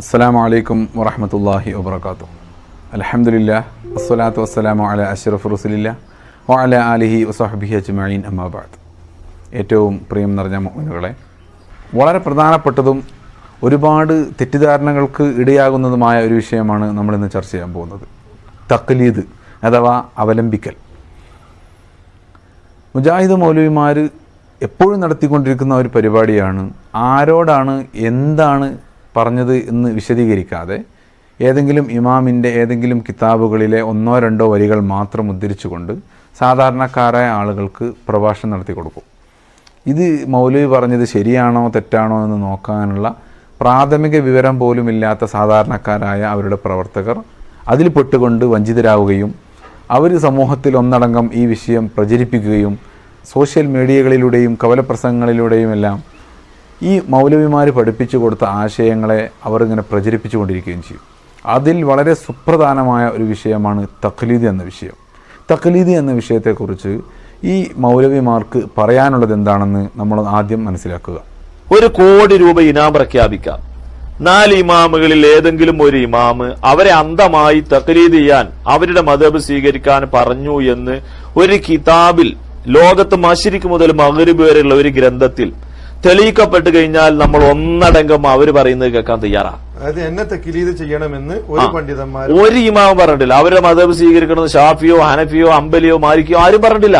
അസ്സലാമു വലൈക്കും വറഹമത്തല്ലാഹി വബർക്കാത്തു അലഹമുല്ല വസ്സലാത്തു വസ്സലാമു അല അഷറഫ് റസുലില്ല വല അലഹി അലിഹി അജ്മീൻ അമ്മാബാദ് ഏറ്റവും പ്രിയം നിറഞ്ഞ മോഹനുകളെ വളരെ പ്രധാനപ്പെട്ടതും ഒരുപാട് തെറ്റിദ്ധാരണകൾക്ക് ഇടയാകുന്നതുമായ ഒരു വിഷയമാണ് നമ്മളിന്ന് ചർച്ച ചെയ്യാൻ പോകുന്നത്. തക്ലീദ് അഥവാ അവലംബിക്കൽ. മുജാഹിദ് മൗലവിമാർ എപ്പോഴും നടത്തിക്കൊണ്ടിരിക്കുന്ന ഒരു പരിപാടിയാണ് ആരോടാണ് എന്താണ് പറഞ്ഞത് എന്ന് വിശദീകരിക്കാതെ ഏതെങ്കിലും ഇമാമിന്റെ ഏതെങ്കിലും കിതാബുകളിലെ ഒന്നോ രണ്ടോ വരികൾ മാത്രം ഉദ്ധരിച്ചുകൊണ്ട് സാധാരണക്കാരായ ആളുകൾക്ക് പ്രഭാഷണം നടത്തി കൊടുക്കും. ഇത് മൗലവി പറഞ്ഞത് ശരിയാണോ തെറ്റാണോ എന്ന് നോക്കാനുള്ള പ്രാഥമിക വിവരം പോലും ഇല്ലാത്ത സാധാരണക്കാരായ അവരുടെ പ്രവർത്തകർ അതിൽ പെട്ടുകൊണ്ട് വഞ്ചിതരാവുകയും അവർ സമൂഹത്തിൽ ഒന്നടങ്കം ഈ വിഷയം പ്രചരിപ്പിക്കുകയും സോഷ്യൽ മീഡിയകളിലൂടെയും കവലപ്രസംഗങ്ങളിലൂടെയും എല്ലാം ഈ മൗലവിമാർ പഠിപ്പിച്ചു കൊടുത്ത ആശയങ്ങളെ അവർ ഇങ്ങനെ പ്രചരിപ്പിച്ചു കൊണ്ടിരിക്കുകയും ചെയ്യും. അതിൽ വളരെ സുപ്രധാനമായ ഒരു വിഷയമാണ് തഖ്ലീദ് എന്ന വിഷയം. തഖ്ലീദ് എന്ന വിഷയത്തെക്കുറിച്ച് ഈ മൗലവിമാർക്ക് പറയാനുള്ളത് എന്താണെന്ന് നമ്മൾ ആദ്യം മനസ്സിലാക്കുക. ഒരു കോടി രൂപ ഇനാം പ്രഖ്യാപിക്കാം. നാല് ഇമാമുകളിൽ ഏതെങ്കിലും ഒരു ഇമാമ് അവരെ അന്ധമായി തക്ലീദ് ചെയ്യാൻ അവരുടെ മതബ് സ്വീകരിക്കാൻ പറഞ്ഞു എന്ന് ഒരു കിതാബിൽ ലോകത്ത് മഷിരിക്ക് മുതൽ മകരിബ് വരെയുള്ള ഒരു ഗ്രന്ഥത്തിൽ തെളിയിക്കപ്പെട്ട് കഴിഞ്ഞാൽ നമ്മൾ ഒന്നടങ്കം അവർ പറയുന്നത് കേൾക്കാൻ തയ്യാറാ. അതായത് എന്നെ തെക്കിലീത് ചെയ്യണമെന്ന് ഒരു പണ്ഡിതന്മാർ ഒരു ഇമാവും പറഞ്ഞിട്ടില്ല. അവരുടെ മതം സ്വീകരിക്കണമെന്ന് ഷാഫിയോ ഹനഫിയോ അമ്പലിയോ മാലിക്കോ ആരും പറഞ്ഞിട്ടില്ല.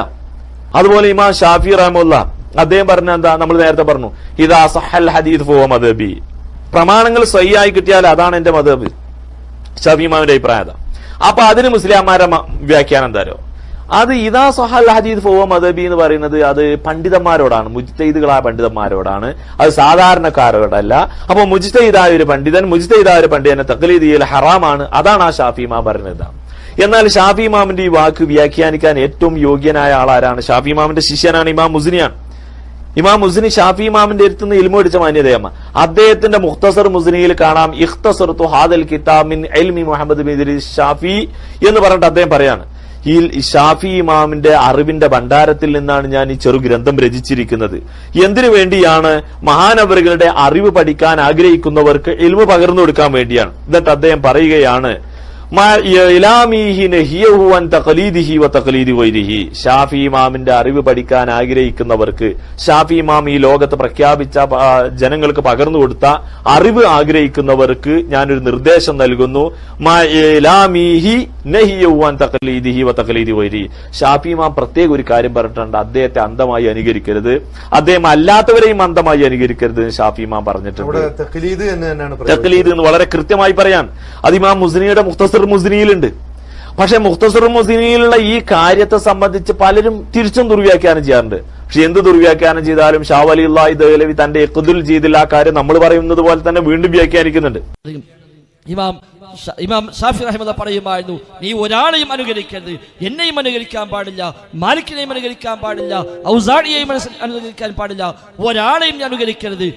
അതുപോലെ ഇമാം ഷാഫി റഹമുല്ല അദ്ദേഹം പറഞ്ഞ എന്താ നമ്മൾ നേരത്തെ പറഞ്ഞു ഇതാ സഹൽ ഹദീദ് ഫോ മദബി. പ്രമാണങ്ങൾ സ്വയ്യായി കിട്ടിയാൽ അതാണ് എന്റെ മതബ് ഷാഫി ഇമാമിന്റെ അഭിപ്രായം അപ്പൊ അതിന് മുസ്ലിംമാരുടെ വ്യാഖ്യാനം എന്താരോ? അത് ഇതാ സഹൽ ഹദീദ് ഫോ മദബി എന്ന് പറയുന്നത് അത് പണ്ഡിതന്മാരോടാണ്. മുജ്തൈദുകളായ പണ്ഡിതന്മാരോടാണ്. അത് സാധാരണക്കാരോടല്ല. അപ്പൊ മുജ്തയിദായ ഒരു പണ്ഡിതൻ മുജ്തയിദായ ഒരു പണ്ഡിതനെ തക്ലീദ് ചെയ്യൽ ഹറാമാണ്. അതാണ് ആ ഷാഫി ഇമാം പറഞ്ഞത്. എന്നാൽ ഷാഫി ഇമാമിന്റെ ഈ വാക്ക് വ്യാഖ്യാനിക്കാൻ ഏറ്റവും യോഗ്യനായ ആളാരാണ് ഷാഫി ഇമാമിന്റെ ശിഷ്യനാണ് ഇമാം മുസ്ലിയാണ് ഇമാം മുസ്നി ഷാഫി ഇമാമിന്റെ അടുത്ത് നിന്ന് ഇൽമ അടിച്ച മാന്യതയമ്മ അദ്ദേഹത്തിന്റെ മുഖ്തസർ മുസ്നിയിൽ കാണാം ഇഖ്തസർതു ഹാദൽ മിൻ എൽമി മുഹമ്മദ് ബിൻ ഷാഫി എന്ന് പറഞ്ഞിട്ട് അദ്ദേഹം പറയാണ്. ഈ ഷാഫി ഇമാമിന്റെ അറിവിന്റെ ഭണ്ഡാരത്തിൽ നിന്നാണ് ഞാൻ ഈ ചെറു ഗ്രന്ഥം രചിച്ചിരിക്കുന്നത് എന്തിനു വേണ്ടിയാണ് മഹാനവറുകളുടെ അറിവ് പഠിക്കാൻ ആഗ്രഹിക്കുന്നവർക്ക് എൽവ് പകർന്നു കൊടുക്കാൻ വേണ്ടിയാണ് എന്നിട്ട് അദ്ദേഹം പറയുകയാണ്. ഷാഫി ഇമാമിന്റെ അറിവ് പഠിക്കാൻ ആഗ്രഹിക്കുന്നവർക്ക് ഷാഫി ഇമാം ഈ ലോകത്ത് പ്രഖ്യാപിച്ച ജനങ്ങൾക്ക് പകർന്നു കൊടുത്ത അറിവ് ആഗ്രഹിക്കുന്നവർക്ക് ഞാനൊരു നിർദ്ദേശം നൽകുന്നു മാ ഇലാമീഹി നഹിയഹു അൻ തഖലീദിഹി വ തഖലീദി വൈരി. ഷാഫി ഇമാം പ്രത്യേക ഒരു കാര്യം പറഞ്ഞിട്ടുണ്ട്. അദ്ദേഹത്തെ അന്ധമായി അനുകരിക്കരുത്. അദ്ദേഹം അല്ലാത്തവരെയും അന്ധമായി അനുകരിക്കരുത് എന്ന് ഷാഫി ഇമാം പറഞ്ഞിട്ടുണ്ട്. ഇവിടെ തെക്കിലീത് എന്ന് തന്നെയാണ് പ്രയോഗം. തക്ലീദ് എന്ന് വളരെ കൃത്യമായി പറയാൻ. അത് ഇമാം മുസ്ലിയുടെ മുഖ്തസർ മുസ്ലിയിലുണ്ട്. പക്ഷെ മുഖ്തസർ മുസ്ലിയിലുള്ള ഈ കാര്യത്തെ സംബന്ധിച്ച് പലരും തിരിച്ചും ദുർവ്യാഖ്യാനം ചെയ്യാറുണ്ട്. പക്ഷെ എന്ത് ദുർവ്യാഖ്യാനം ചെയ്താലും അള്ളാഹി ദഹലവി തന്റെ എക്കുതിൽ ചെയ്തില്ല ആ കാര്യം നമ്മൾ പറയുന്നത് പോലെ തന്നെ വീണ്ടും വ്യാഖ്യാനിക്കുന്നുണ്ട്. ഇമാം ഇമാം ഷാഫി റഹ്മദ പറയുമായിരുന്നു നീ ഒരാളെയും അനുകരിക്കരുത്. എന്നെയും അനുകരിക്കാൻ പാടില്ല മാലിക്കിനെയും അനുകരിക്കാൻ പാടില്ല ഔസാഡിയെയും അനുകരിക്കാൻ പാടില്ല. ഒരാളെയും നീ അനുകരിക്കരുത്.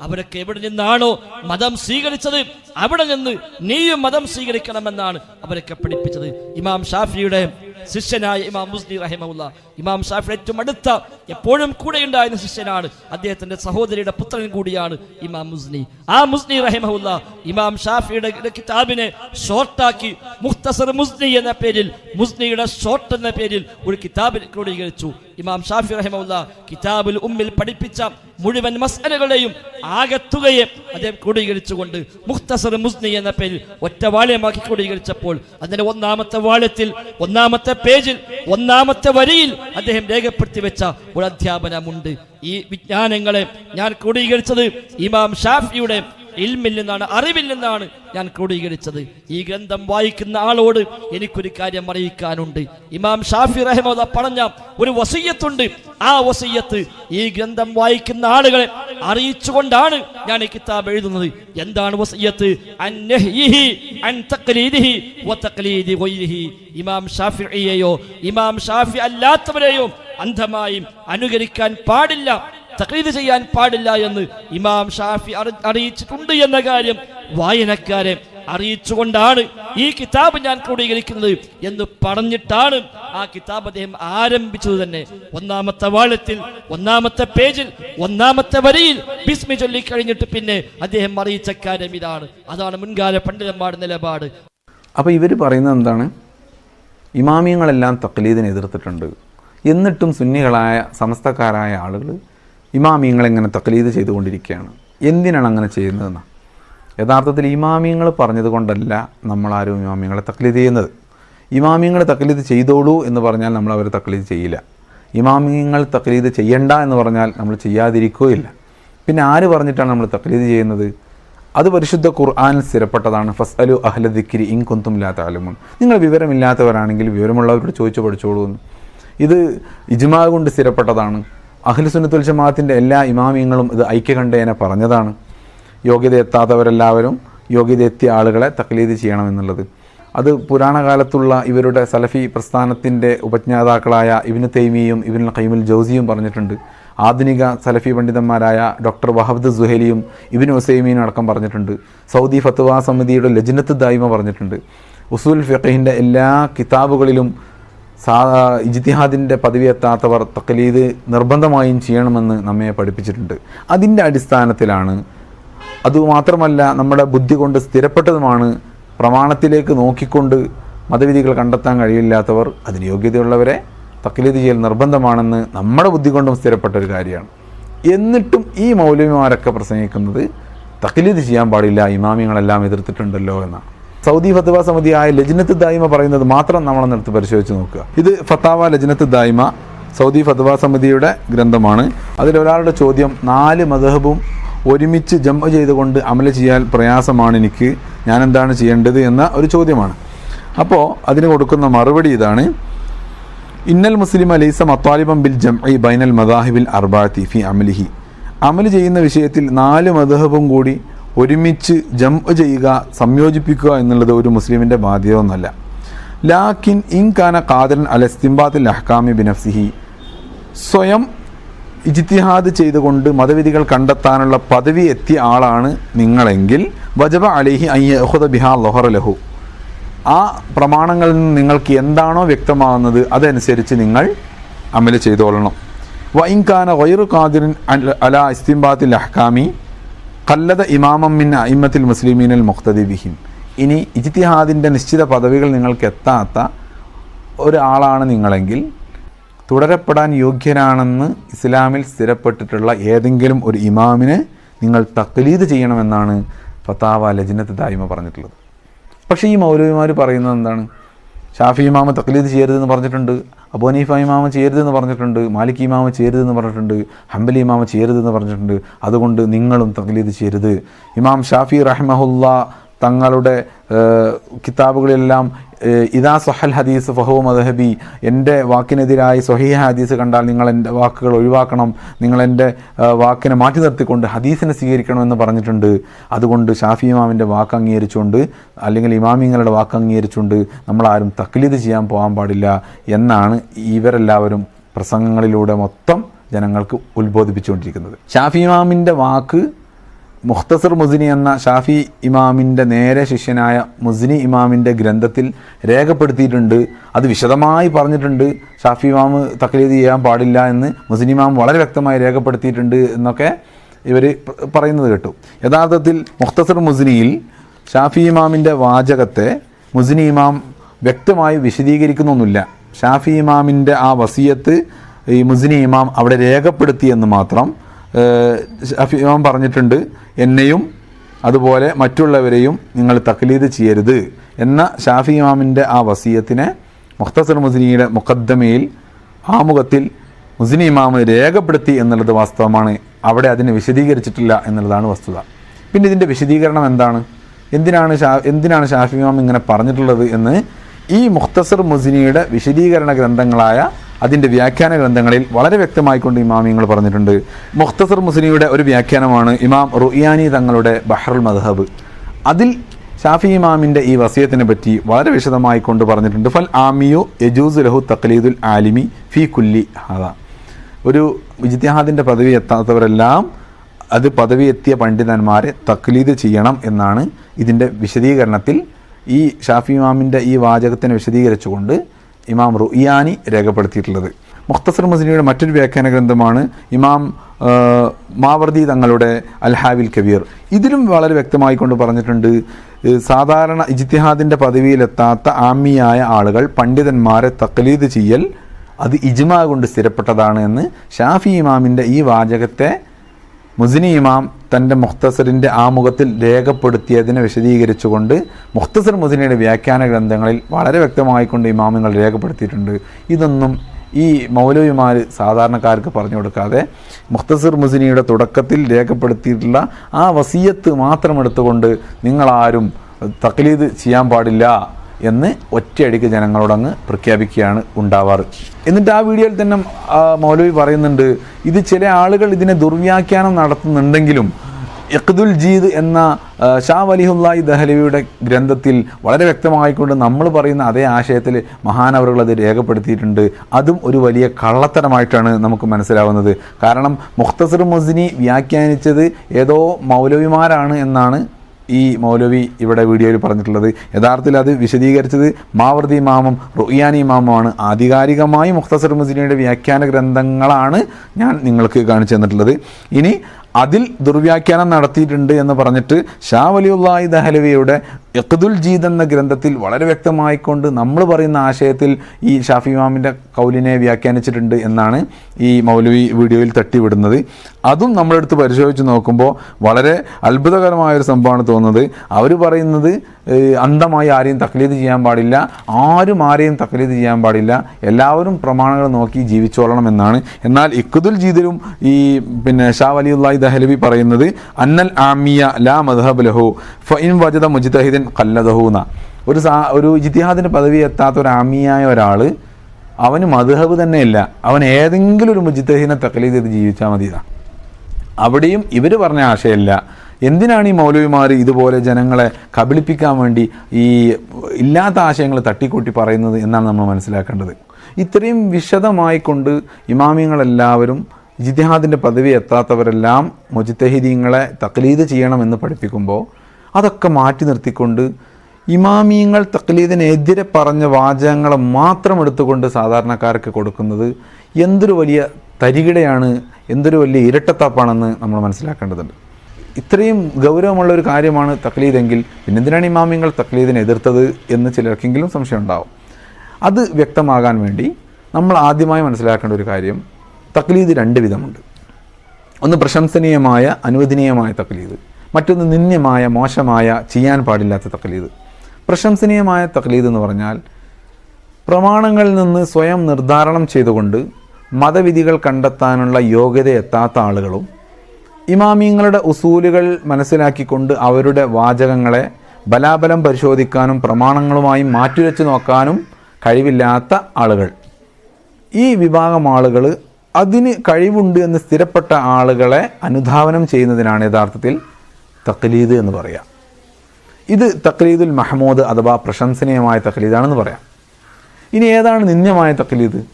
അവരൊക്കെ എവിടെ നിന്നാണോ മതം സ്വീകരിച്ചത്? അവിടെ നിന്ന് നീയും മതം സ്വീകരിക്കണമെന്നാണ് അവരൊക്കെ പഠിപ്പിച്ചത്. ഇമാം ഷാഫിയുടെ ശിഷ്യനായ ഇമാം മുസ്ലി റഹിമുല്ല ഇമാം ഷാഫി ഏറ്റവും അടുത്ത എപ്പോഴും കൂടെ ഉണ്ടായിരുന്ന ശിഷ്യനാണ്. അദ്ദേഹത്തിന്റെ സഹോദരിയുടെ പുത്രൻ കൂടിയാണ് ഇമാം മുസ്ലി ആ മുസ്ലി റഹിമുള്ള ഇമാം ഷാഫിയുടെ കിതാബിനെ ഷോർട്ടാക്കി മുഖ്തസർ മുസ്ലി എന്ന പേരിൽ മുസ്ലിയുടെ ഷോർട്ട് എന്ന പേരിൽ ഒരു കിതാബിൽ ക്രോഡീകരിച്ചു. ഇമാം ഷാഫി റഹിമുല്ല കിതാബുൽ ഉമ്മിൽ പഠിപ്പിച്ച മുഴുവൻ മസലകളെയും ആകത്തുകയെ അദ്ദേഹം ക്രോഡീകരിച്ചുകൊണ്ട് മുഖ്തസർ മുസ്നി എന്ന പേരിൽ ഒറ്റ വാളയമാക്കി ക്രോഡീകരിച്ചപ്പോൾ അതിന്റെ ഒന്നാമത്തെ വാളത്തിൽ ഒന്നാമത്തെ പേജിൽ ഒന്നാമത്തെ വരിയിൽ അദ്ദേഹം രേഖപ്പെടുത്തി വെച്ച ഒരു അധ്യാപനമുണ്ട്. ഈ വിജ്ഞാനങ്ങളെ ഞാൻ ക്രോഡീകരിച്ചത് ഇമാം ഷാഫിയുടെ ഇൽമിൽ നിന്നാണ് അറിവിൽ നിന്നാണ് ഞാൻ ക്രോഡീകരിച്ചത്. ഈ ഗ്രന്ഥം വായിക്കുന്ന ആളോട് എനിക്കൊരു കാര്യം അറിയിക്കാനുണ്ട്. ഇമാം ഷാഫി റഹ്മദ പറഞ്ഞ ഒരു വസയ്യത്തുണ്ട് ആ വസയ്യത്ത് ഈ ഗ്രന്ഥം വായിക്കുന്ന ആളുകളെ അറിയിച്ചുകൊണ്ടാണ് ഞാൻ ഈ കിതാബ് എഴുതുന്നത്. എന്താണ് വസയ്യത്ത് അൻ നഹ്യിഹി അൻ തഖ്ലീദിഹി വ തഖ്ലീദി ഗൈരിഹി. ഇമാം ഷാഫിയെയോ ഇമാം ഷാഫി അല്ലാത്തവരെയോ അന്ധമായും അനുകരിക്കാൻ പാടില്ല. തക്ലീദ് ചെയ്യാൻ പാടില്ല എന്ന് ഇമാം ഷാഫി അറി- അറിയിച്ചിട്ടുണ്ട് എന്ന കാര്യം വായനക്കാരെ അറിയിച്ചുകൊണ്ടാണ് ഈ കിതാബ് ഞാൻ ക്രോഡീകരിക്കുന്നത് എന്ന് പറഞ്ഞിട്ടാണ് ആ കിതാബ് അദ്ദേഹം ആരംഭിച്ചത് തന്നെ. ഒന്നാമത്തെ വാളത്തിൽ ഒന്നാമത്തെ പേജിൽ ഒന്നാമത്തെ വരിയിൽ ബിസ്മി ചൊല്ലിക്കഴിഞ്ഞിട്ട് പിന്നെ അദ്ദേഹം അറിയിച്ച കാര്യം ഇതാണ്. അതാണ് മുൻകാല പണ്ഡിതന്മാരുടെ നിലപാട്. അപ്പോൾ ഇവർ പറയുന്നത് എന്താണ്? ഇമാമിയങ്ങളെല്ലാം തക്ലീദിനെ എതിർത്തിട്ടുണ്ട്. എന്നിട്ടും സുന്നികളായ സമസ്തക്കാരായ ആളുകൾ ഇമാമിയങ്ങളെ എങ്ങനെ തക്ലീദ് ചെയ്തുകൊണ്ടിരിക്കുകയാണ്. എന്തിനാണ് അങ്ങനെ ചെയ്യുന്നതെന്ന്? യഥാർത്ഥത്തിൽ ഇമാമിയങ്ങൾ പറഞ്ഞത് കൊണ്ടല്ല നമ്മളാരും ഇമാമിയങ്ങളെ തക്ലീദ് ചെയ്യുന്നത്. ഇമാമിയങ്ങൾ തക്ലീദ് ചെയ്തോളൂ എന്ന് പറഞ്ഞാൽ നമ്മൾ അവരെ തക്ലീദ് ചെയ്യില്ല. ഇമാമിയങ്ങൾ തക്ലീദ് ചെയ്യണ്ട എന്ന് പറഞ്ഞാൽ നമ്മൾ ചെയ്യാതിരിക്കുകയില്ല. പിന്നെ ആര് പറഞ്ഞിട്ടാണ് നമ്മൾ തക്ലീദ് ചെയ്യുന്നത്? അത് പരിശുദ്ധ ഖുർആനിൽ സ്ഥിരപ്പെട്ടതാണ്. ഫസ് അലു അഹ്ല ദിക്കിരി ഇൻ കുന്തും ലാ താലുമുൻ നിങ്ങൾ വിവരമില്ലാത്തവരാണെങ്കിൽ വിവരമുള്ളവരോട് ചോദിച്ചു പഠിച്ചോളൂ എന്ന്. ഇത് ഇജ്മാ കൊണ്ട് സ്ഥിരപ്പെട്ടതാണ്. അഖിലുസുന്നത്തുൽ ജമാഅത്തിന്റെ എല്ലാ ഇമാമിയങ്ങളും ഇത് ഐക്യകണ്ഠേന പറഞ്ഞതാണ്. യോഗ്യത എത്താത്തവരെല്ലാവരും യോഗ്യത എത്തിയ ആളുകളെ തക്ലീദ് ചെയ്യണമെന്നുള്ളത് അത് പുരാണകാലത്തുള്ള ഇവരുടെ സലഫി പ്രസ്ഥാനത്തിന്റെ ഉപജ്ഞാതാക്കളായ ഇബിന് തൈമിയും ഇബിൻ ഖൈമുൽ ജൗസിയും പറഞ്ഞിട്ടുണ്ട്. ആധുനിക സലഫി പണ്ഡിതന്മാരായ ഡോക്ടർ വഹബ്ദ് സുഹേലിയും ഇബിൻ ഉസൈമീനും അടക്കം പറഞ്ഞിട്ടുണ്ട്. സൗദി ഫത്വ സമിതിയുടെ ലജ്നത്ത് ദായ്മ പറഞ്ഞിട്ടുണ്ട്. ഉസൂൽ ഫിഖഹിന്റെ എല്ലാ കിതാബുകളിലും സാ പദവി എത്താത്തവർ തക്കലീത് നിർബന്ധമായും ചെയ്യണമെന്ന് നമ്മെ പഠിപ്പിച്ചിട്ടുണ്ട്. അതിന്റെ അടിസ്ഥാനത്തിലാണ് അതുമാത്രമല്ല നമ്മുടെ ബുദ്ധി കൊണ്ട് സ്ഥിരപ്പെട്ടതുമാണ് പ്രമാണത്തിലേക്ക് നോക്കിക്കൊണ്ട് മതവിധികൾ കണ്ടെത്താൻ കഴിയില്ലാത്തവർ അതിന് യോഗ്യതയുള്ളവരെ തക്കലീത് ചെയ്യൽ നിർബന്ധമാണെന്ന് നമ്മുടെ ബുദ്ധി കൊണ്ടും സ്ഥിരപ്പെട്ട ഒരു കാര്യമാണ്. എന്നിട്ടും ഈ മൗലവിമാരൊക്കെ പ്രസംഗിക്കുന്നത് തക്കലീത് ചെയ്യാൻ പാടില്ല ഇമാമിയങ്ങളെല്ലാം എതിർത്തിട്ടുണ്ടല്ലോ എന്നാണ്. സൗദി ഫത്വ സമിതിയായ ലജ്നത്ത് ദായ്മ പറയുന്നത് മാത്രം നമ്മളൊന്നെടുത്ത് പരിശോധിച്ച് നോക്കുക. ഇത് ഫത്താവ ലജ്നത്ത് ദായ്മ സൗദി ഫത്വ സമിതിയുടെ ഗ്രന്ഥമാണ്. അതിലൊരാളുടെ ചോദ്യം നാല് മതഹബും ഒരുമിച്ച് ജമ്പ് ചെയ്തുകൊണ്ട് അമല ചെയ്യാൻ പ്രയാസമാണ് എനിക്ക് ഞാൻ എന്താണ് ചെയ്യേണ്ടത് എന്ന ഒരു ചോദ്യമാണ്. അപ്പോൾ അതിന് കൊടുക്കുന്ന മറുപടി ഇതാണ്. ഇന്നൽ മുസ്ലിം അലൈസ മത്താലിബം ബിൽ ജം ജംഇ ബൈനൽ മദാഹിബിൽ അർബാത്തി ഫി അമലിഹി. അമൽ ചെയ്യുന്ന വിഷയത്തിൽ നാല് മദഹബും കൂടി ഒരുമിച്ച് ജം ചെയ്യുക സംയോജിപ്പിക്കുക എന്നുള്ളത് ഒരു മുസ്ലിമിന്റെ ബാധ്യതയൊന്നുമല്ല ലാഖിൻ ലാക്കിൻ ഇൻ കാന ഖാദിറൻ അൽ ഇസ്തിംബാത്തിൽ അഹ്കാമി ബിനഫ്സിഹി. സ്വയം ഇജിത്തിഹാദ് ചെയ്തുകൊണ്ട് മതവിധികൾ കണ്ടെത്താനുള്ള പദവി എത്തിയ ആളാണ് നിങ്ങളെങ്കിൽ വജബ അലിഹി അയ്യഹുദ ബിഹാ ലൊഹർ ലഹു. ആ പ്രമാണങ്ങളിൽ നിന്ന് നിങ്ങൾക്ക് എന്താണോ വ്യക്തമാകുന്നത് അതനുസരിച്ച് നിങ്ങൾ അമൽ ചെയ്തോളണം. വൈൻകാന വൈറു ഖാദിറിൻ അല ഇസ്തിംബാത്തിൽ അഹ്കാമി കല്ലത ഇമാമം മിന്ന അയിമത്തിൽ മുസ്ലിമീനൽ മുഖ്തദി ബിഹിം ഇനി ഇജ്തിഹാദിന്റെ നിശ്ചിത പദവികൾ നിങ്ങൾക്ക് എത്താത്ത ഒരാളാണ് നിങ്ങളെങ്കിൽ തുടരപ്പെടാൻ യോഗ്യനാണെന്ന് ഇസ്ലാമിൽ സ്ഥിരപ്പെട്ടിട്ടുള്ള ഏതെങ്കിലും ഒരു ഇമാമിനെ നിങ്ങൾ തക്ലീദ് ചെയ്യണമെന്നാണ് ഫത്താവ ലജിനത്ത് ദായ്മ പറഞ്ഞിട്ടുള്ളത്. പക്ഷേ ഈ മൗലവിമാർ പറയുന്നത് എന്താണ്? ഷാഫി ഇമാമ തക്ലീദ് ചെയ്യരുതെന്ന് പറഞ്ഞിട്ടുണ്ട് അബു ഹനീഫ ഇമാമ ചെയ്യരുതെന്ന് പറഞ്ഞിട്ടുണ്ട് മാലിക് ഇമാമ ചെയ്യരുതെന്ന് പറഞ്ഞിട്ടുണ്ട് ഹംബലി ഇമാമ ചെയ്യരുതെന്ന് പറഞ്ഞിട്ടുണ്ട്. അതുകൊണ്ട് നിങ്ങളും തക്ലീദ് ചെയ്യരുത്. ഇമാം ഷാഫി റഹ്മഹുല്ല തങ്ങളുടെ കിതാബുകളിലെല്ലാം ഇതാ സഹൽ ഹദീസ് ഫഹോ മദഹബി എന്റെ വാക്കിനെതിരായി സ്വഹീഹ ഹദീസ് കണ്ടാൽ നിങ്ങൾ എന്റെ വാക്കുകൾ ഒഴിവാക്കണം നിങ്ങൾ എന്റെ വാക്കിനെ മാറ്റി നിർത്തിക്കൊണ്ട് ഹദീസിനെ സ്വീകരിക്കണമെന്ന് പറഞ്ഞിട്ടുണ്ട്. അതുകൊണ്ട് ഷാഫി ഇമാമിന്റെ വാക്ക് അംഗീകരിച്ചുകൊണ്ട് അല്ലെങ്കിൽ ഇമാമിങ്ങളുടെ വാക്ക് അംഗീകരിച്ചുകൊണ്ട് നമ്മളാരും തക്ലീദ് ചെയ്യാൻ പോകാൻ പാടില്ല എന്നാണ് ഇവരെല്ലാവരും പ്രസംഗങ്ങളിലൂടെ മൊത്തം ജനങ്ങൾക്ക് ഉത്ബോധിപ്പിച്ചുകൊണ്ടിരിക്കുന്നത്. ഷാഫി ഇമാമിന്റെ വാക്ക് മുഖ്തസർ മുസിനി എന്ന ഷാഫി ഇമാമിന്റെ നേരെ ശിഷ്യനായ മുസിനി ഇമാമിന്റെ ഗ്രന്ഥത്തിൽ രേഖപ്പെടുത്തിയിട്ടുണ്ട്. അത് വിശദമായി പറഞ്ഞിട്ടുണ്ട്. ഷാഫി ഇമാം തക്ലീദ് ചെയ്യാൻ പാടില്ല എന്ന് മുസിനി ഇമാം വളരെ വ്യക്തമായി രേഖപ്പെടുത്തിയിട്ടുണ്ട് എന്നൊക്കെ ഇവർ പറയുന്നത് കേട്ടു. യഥാർത്ഥത്തിൽ മുഖ്തസർ മുസിനിയിൽ ഷാഫി ഇമാമിന്റെ വാചകത്തെ മുസിനി ഇമാം വ്യക്തമായി വിശദീകരിക്കുന്നൊന്നുമില്ല. ഷാഫി ഇമാമിന്റെ ആ വസീയത്ത് ഈ മുസിനി ഇമാം അവിടെ രേഖപ്പെടുത്തിയെന്ന് മാത്രം ഇമാം പറഞ്ഞിട്ടുണ്ട് എന്നെയും അതുപോലെ മറ്റുള്ളവരെയും നിങ്ങൾ തക്ലീദ് ചെയ്യരുത് എന്ന ഷാഫി ഇമാമിന്റെ ആ വസീയത്തിനെ മുഖ്തസർ മുസ്ലിയുടെ മുഖദ്ദമയിൽ ആമുഖത്തിൽ മുസ്ലിം ഇമാമ് രേഖപ്പെടുത്തി എന്നുള്ളത് വാസ്തവമാണ്. അവിടെ അതിനെ വിശദീകരിച്ചിട്ടില്ല എന്നുള്ളതാണ് വസ്തുത. പിന്നെ ഇതിന്റെ വിശദീകരണം എന്താണ്? എന്തിനാണ് ഷാ എന്തിനാണ് ഷാഫി ഇമാം ഇങ്ങനെ പറഞ്ഞിട്ടുള്ളത് എന്ന് ഈ മുഖ്തസർ മുസ്ലിയുടെ വിശദീകരണ ഗ്രന്ഥങ്ങളായ അതിന്റെ വ്യാഖ്യാന ഗ്രന്ഥങ്ങളിൽ വളരെ വ്യക്തമായിക്കൊണ്ട് ഇമാമിങ്ങൾ പറഞ്ഞിട്ടുണ്ട്. മുഖ്തസർ മുസ്ലിയുടെ ഒരു വ്യാഖ്യാനമാണ് ഇമാം റുയാനി തങ്ങളുടെ ബഹ്റുൽ മദ്ഹബ്. അതിൽ ഷാഫി ഇമാമിന്റെ ഈ വസീയത്തിനെ പറ്റി വളരെ വിശദമായി കൊണ്ട് പറഞ്ഞിട്ടുണ്ട്. ഫൽ ആമിയു യജൂസ് ലഹു തക്ലീദുൽ ആലിമി ഫി കുല്ലി ഹദ. ഒരു ഇജ്തിഹാദിന്റെ പദവി എത്താത്തവരെല്ലാം അത് പദവി എത്തിയ പണ്ഡിതന്മാരെ തക്ലീദ് ചെയ്യണം എന്നാണ് ഇതിന്റെ വിശദീകരണത്തിൽ ഈ ഷാഫി ഇമാമിന്റെ ഈ വാചകത്തിനെ വിശദീകരിച്ചുകൊണ്ട് ഇമാം റുയാനി രേഖപ്പെടുത്തിയിട്ടുള്ളത്. മുഖ്തസർ മസിനിയുടെ മറ്റൊരു വ്യാഖ്യാന ഗ്രന്ഥമാണ് ഇമാം മാവർദി തങ്ങളുടെ അൽഹാവിൽ കബീർ. ഇതിലും വളരെ വ്യക്തമായി കൊണ്ട് പറഞ്ഞിട്ടുണ്ട് സാധാരണ ഇജ്തിഹാദിന്റെ പദവിയിലെത്താത്ത ആമിയായ ആളുകൾ പണ്ഡിതന്മാരെ തക്ലീദ് ചെയ്യൽ അത് ഇജ്മാ കൊണ്ട് സ്ഥിരപ്പെട്ടതാണ് എന്ന് ഷാഫി ഇമാമിന്റെ ഈ വാചകത്തെ മുസ്നി ഇമാം തന്റെ മുഖ്തസറിന്റെ ആമുഖത്തിൽ രേഖപ്പെടുത്തിയതിനെ വിശദീകരിച്ചുകൊണ്ട് മുഖ്തസർ മുദിനയുടെ വ്യാഖ്യാന ഗ്രന്ഥങ്ങളിൽ വളരെ വ്യക്തമായിക്കൊണ്ട് ഇമാമുകൾ രേഖപ്പെടുത്തിയിട്ടുണ്ട്. ഇതൊന്നും ഈ മൗലവിമാർ സാധാരണക്കാർക്ക് പറഞ്ഞു കൊടുക്കാതെ മുഖ്തസർ മുസിനിയുടെ തുടക്കത്തിൽ രേഖപ്പെടുത്തിയിട്ടുള്ള ആ വസീയത്ത് മാത്രം എടുത്തുകൊണ്ട് നിങ്ങളാരും തക്ലീദ് ചെയ്യാൻ പാടില്ല എന്ന് ഒറ്റയടിക്ക് ജനങ്ങളോടങ്ങ് പ്രഖ്യാപിക്കുകയാണ് ഉണ്ടാവാറ്. എന്നിട്ട് ആ വീഡിയോയിൽ തന്നെ മൗലവി പറയുന്നുണ്ട് ഇത് ചില ആളുകൾ ഇതിനെ ദുർവ്യാഖ്യാനം നടത്തുന്നുണ്ടെങ്കിലും യഖ്ദുൽ ജീദ് എന്ന ഷാ വലിഹുല്ലായി ദഹലവിയുടെ ഗ്രന്ഥത്തിൽ വളരെ വ്യക്തമായിക്കൊണ്ട് നമ്മൾ പറയുന്ന അതേ ആശയത്തിൽ മഹാനവറുകൾ അത് രേഖപ്പെടുത്തിയിട്ടുണ്ട്. അതും ഒരു വലിയ കള്ളത്തരമായിട്ടാണ് നമുക്ക് മനസ്സിലാവുന്നത്. കാരണം മുഖ്തസർ മുസ്നി വ്യാഖ്യാനിച്ചത് ഏതോ മൗലവിമാരാണ് എന്നാണ് ഈ മൗലവി ഇവിടെ വീഡിയോയിൽ പറഞ്ഞിട്ടുള്ളത്. യഥാർത്ഥത്തിൽ അത് വിശദീകരിച്ചത് മാവർദി മാമും റുയാനി മാമുമാണ് ആധികാരികമായി മുഖ്തസർ മുസ്ലിയുടെ വ്യാഖ്യാന ഗ്രന്ഥങ്ങളാണ് ഞാൻ നിങ്ങൾക്ക് കാണിച്ചു തന്നിട്ടുള്ളത്. ഇനി അതിൽ ദുർവ്യാഖ്യാനം നടത്തിയിട്ടുണ്ട് എന്ന് പറഞ്ഞിട്ട് ഷാ വലിയുള്ളായി ദഹലവിയുടെ യഖ്ദുൽ ജീദ് എന്ന ഗ്രന്ഥത്തിൽ വളരെ വ്യക്തമായിക്കൊണ്ട് നമ്മൾ പറയുന്ന ആശയത്തിൽ ഈ ഷാഫി ഇമാമിന്റെ കൗലിനെ വ്യാഖ്യാനിച്ചിട്ടുണ്ട് എന്നാണ് ഈ മൗലവി വീഡിയോയിൽ തട്ടിവിടുന്നത്. അതും നമ്മളെടുത്ത് പരിശോധിച്ച് നോക്കുമ്പോൾ വളരെ അത്ഭുതകരമായൊരു സംഭവമാണ് തോന്നുന്നത്. അവർ പറയുന്നത് അന്ധമായി ആരെയും തക്ലീത് ചെയ്യാൻ പാടില്ല. ആരും ആരെയും തക്ലീത് ചെയ്യാൻ പാടില്ല. എല്ലാവരും പ്രമാണങ്ങൾ നോക്കി ജീവിച്ചോളണം എന്നാണ്. എന്നാൽ ഇക്കുദുൽ ജീദരും ഈ പിന്നെ ഷാ വലിയുല്ലായി ദഹലബി പറയുന്നത് അന്നൽ ആമിയ ലാ മദ്ഹബ് ലഹു ഫഇൻ വജദ മുജ്തഹിദൻ ഖല്ലദഹൂന ഒരു സാ ഒരു ഇജ്തിഹാദിന്റെ പദവി എത്താത്ത ഒരു ആമിയായ ഒരാൾ അവന് മദ്ഹബ് തന്നെയില്ല. അവൻ ഏതെങ്കിലും ഒരു മുജ്തഹിദിനെ തക്ലീത് ചെയ്ത് ജീവിച്ചാൽ മതിയാണ് അവിടെയും ഇവർ പറഞ്ഞ ആശയമില്ല എന്തിനാണ് ഈ മൗലവിമാർ ഇതുപോലെ ജനങ്ങളെ കബളിപ്പിക്കാൻ വേണ്ടി ഈ ഇല്ലാത്ത ആശയങ്ങൾ തട്ടിക്കൂട്ടി പറയുന്നത് എന്നാണ് നമ്മൾ മനസ്സിലാക്കേണ്ടത്. ഇത്രയും വിശദമായി കൊണ്ട് ഇമാമിയങ്ങളെല്ലാവരും ജിത്തിഹാദിന്റെ പദവി എത്താത്തവരെല്ലാം മുജിത്തഹിദീങ്ങളെ തക്ലീദ് ചെയ്യണമെന്ന് പഠിപ്പിക്കുമ്പോൾ അതൊക്കെ മാറ്റി നിർത്തിക്കൊണ്ട് ഇമാമിയങ്ങൾ തക്ലീദിനെതിരെ പറഞ്ഞ വാചകങ്ങളെ മാത്രം എടുത്തുകൊണ്ട് സാധാരണക്കാർക്ക് കൊടുക്കുന്നത് എന്തൊരു വലിയ തരികിടയാണ് എന്തൊരു വലിയ ഇരട്ടത്താപ്പാണെന്ന് നമ്മൾ മനസ്സിലാക്കേണ്ടതുണ്ട്. ഇത്രയും ഗൗരവമുള്ള ഒരു കാര്യമാണ് തക്ലീദെങ്കിൽ പിന്നെന്തിനാണ് എന്തിനാണ് ഇമാമിയങ്ങൾ തക്ലീദിനെ എതിർത്തത് എന്ന് ചിലർക്കെങ്കിലും സംശയം ഉണ്ടാവും. അത് വ്യക്തമാകാൻ വേണ്ടി നമ്മൾ ആദ്യമായി മനസ്സിലാക്കേണ്ട ഒരു കാര്യം തക്ലീദ് രണ്ട് വിധമുണ്ട്. ഒന്ന് പ്രശംസനീയമായ അനുവദനീയമായ തക്ലീദ് മറ്റൊന്ന് നിന്ദ്യമായ മോശമായ ചെയ്യാൻ പാടില്ലാത്ത തക്ലീദ് പ്രശംസനീയമായ തക്ലീദ് എന്ന് പറഞ്ഞാൽ പ്രമാണങ്ങളിൽ നിന്ന് സ്വയം നിർദ്ധാരണം ചെയ്തുകൊണ്ട് മതവിധികൾ കണ്ടെത്താനുള്ള യോഗ്യത എത്താത്ത ആളുകളും ഇമാമിയങ്ങളുടെ ഉസൂലുകൾ മനസ്സിലാക്കിക്കൊണ്ട് അവരുടെ വാചകങ്ങളെ ബലാബലം പരിശോധിക്കാനും പ്രമാണങ്ങളുമായി മാറ്റുരച്ച് നോക്കാനും കഴിവില്ലാത്ത ആളുകൾ. ഈ വിഭാഗം ആളുകൾ അതിന് കഴിവുണ്ട് എന്ന് സ്ഥിരപ്പെട്ട ആളുകളെ അനുധാവനം ചെയ്യുന്നതിനാണ് യഥാർത്ഥത്തിൽ തക്ലീദ് എന്ന് പറയാം. ഇത് തക്ലീദുൽ മഹമൂദ് അഥവാ പ്രശംസനീയമായ തക്ലീദാണെന്ന് പറയാം. ഇനി ഏതാണ് നിന്ദ്യമായ തക്ലീദ്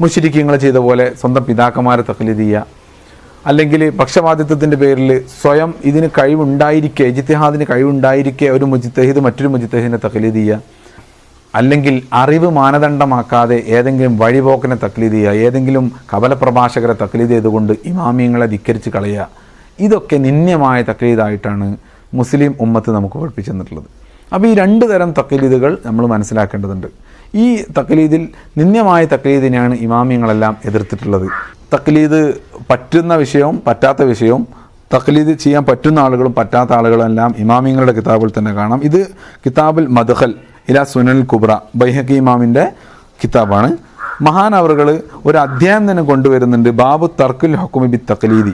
മുഷിരിക്കങ്ങൾ ചെയ്ത പോലെ സ്വന്തം പിതാക്കന്മാരെ തക്ലീദ് ചെയ്യുക അല്ലെങ്കിൽ പക്ഷപാതിത്വത്തിന്റെ പേരിൽ സ്വയം ഇതിന് കഴിവുണ്ടായിരിക്കെ ജിത്തിഹാദിന് കഴിവുണ്ടായിരിക്കെ ഒരു മുജിത്തഹിദ് മറ്റൊരു മുജിത്തഹിദിനെ തക്ലീദ് ചെയ്യുക അല്ലെങ്കിൽ അറിവ് മാനദണ്ഡമാക്കാതെ ഏതെങ്കിലും വഴിപോക്കനെ തക്ലീദ് ചെയ്യുക ഏതെങ്കിലും കപലപ്രഭാഷകരെ തക്ലീദ് ചെയ്തുകൊണ്ട് ഇമാമിയങ്ങളെ ധിക്കരിച്ച് കളയുക ഇതൊക്കെ നിന്യമായ തക്ലീദായിട്ടാണ് മുസ്ലിം ഉമ്മത്ത് നമുക്ക് പഠിപ്പിച്ചു തന്നിട്ടുള്ളത് അപ്പോൾ ഈ രണ്ട് തരം തക്ലീദുകൾ നമ്മൾ മനസ്സിലാക്കേണ്ടതുണ്ട്. ഈ തക്ലീദിൽ നിന്യമായ തക്ലീദിനെയാണ് ഇമാമിയങ്ങളെല്ലാം എതിർത്തിട്ടുള്ളത്. തക്ലീദ് പറ്റുന്ന വിഷയവും പറ്റാത്ത വിഷയവും തക്ലീദ് ചെയ്യാൻ പറ്റുന്ന ആളുകളും പറ്റാത്ത ആളുകളും എല്ലാം ഇമാമിങ്ങളുടെ കിതാബിൽ തന്നെ കാണാം. ഇത് കിതാബിൽ മദ്ഹൽ ഇല സുനൽ കുബ്ര ബൈഹക്കി ഇമാമിന്റെ കിതാബാണ്. മഹാൻ അവറുകൾ ഒരു അധ്യായം തന്നെ കൊണ്ടുവരുന്നുണ്ട്. ബാബു തർക്കുൽ ഹക്കുമി ബി തക്ലീദി.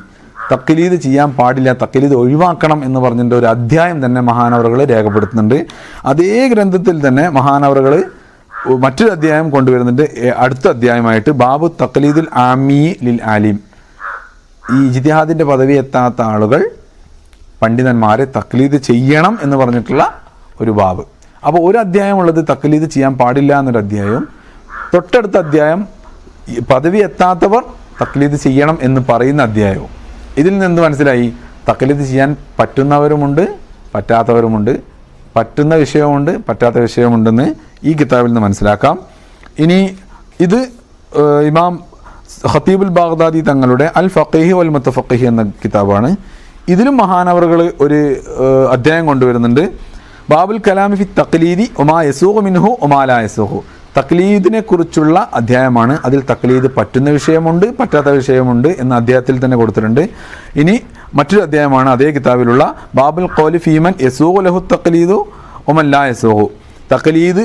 തക്ലീദ് ചെയ്യാൻ പാടില്ല തക്ലീദ് ഒഴിവാക്കണം എന്ന് പറഞ്ഞിട്ട് ഒരു അധ്യായം തന്നെ മഹാനവറുകൾ രേഖപ്പെടുത്തുന്നുണ്ട്. അതേ ഗ്രന്ഥത്തിൽ തന്നെ മഹാനവറുകൾ മറ്റൊരു അധ്യായം കൊണ്ടുവരുന്നുണ്ട്. അടുത്ത അധ്യായമായിട്ട്. ബാബു തക്ലീദുൽ ആമി ലിൽ ആലിം. ഈ ഇജിത്തിഹാദിന്റെ പദവി എത്താത്ത ആളുകൾ പണ്ഡിതന്മാരെ തക്ലീദ് ചെയ്യണം എന്ന് പറഞ്ഞിട്ടുള്ള ഒരു ബാബ്. അപ്പോൾ ഒരു അധ്യായമുള്ളത് തക്ലീദ് ചെയ്യാൻ പാടില്ല എന്നൊരു അധ്യായവും തൊട്ടടുത്ത അധ്യായം പദവി എത്താത്തവർ തക്ലീദ് ചെയ്യണം എന്ന് പറയുന്ന അധ്യായവും. ഇതിൽ നിന്ന് മനസ്സിലായി തക്ലീദ് ചെയ്യാൻ പറ്റുന്നവരുമുണ്ട് പറ്റാത്തവരുമുണ്ട്. പറ്റുന്ന വിഷയമുണ്ട് പറ്റാത്ത വിഷയമുണ്ടെന്ന് ഈ കിതാബിൽ നിന്ന് മനസ്സിലാക്കാം. ഇനി ഇത് ഇമാം ഹത്തീബുൽ ബാഗ്ദാദി തങ്ങളുടെ അൽ ഫഖീഹി വൽ മുത്തഫഖീഹി എന്ന കിതാബാണ്. ഇതിലും മഹാനവറുകൾ ഒരു അധ്യായം കൊണ്ടുവരുന്നുണ്ട്. ബാബുൽ കലാമി ഫി തക്ലീദി ഒമാ യസൂഹു മിൻഹു ഒമാല യസൂഹു തക്ലീദിനെ കുറിച്ചുള്ള അധ്യായമാണ്. അതിൽ തക്ലീദ് പറ്റുന്ന വിഷയമുണ്ട് പറ്റാത്ത വിഷയമുണ്ട് എന്ന അധ്യായത്തിൽ തന്നെ കൊടുത്തിട്ടുണ്ട്. ഇനി മറ്റൊരു അധ്യായമാണ് അതേ കിതാബിലുള്ള ബാബുൽ കോലി ഫീമൻ യസൂഹു ലഹു തക്ലീദു ഒമൻ ലാ യസൂഹു തക്ലീദ്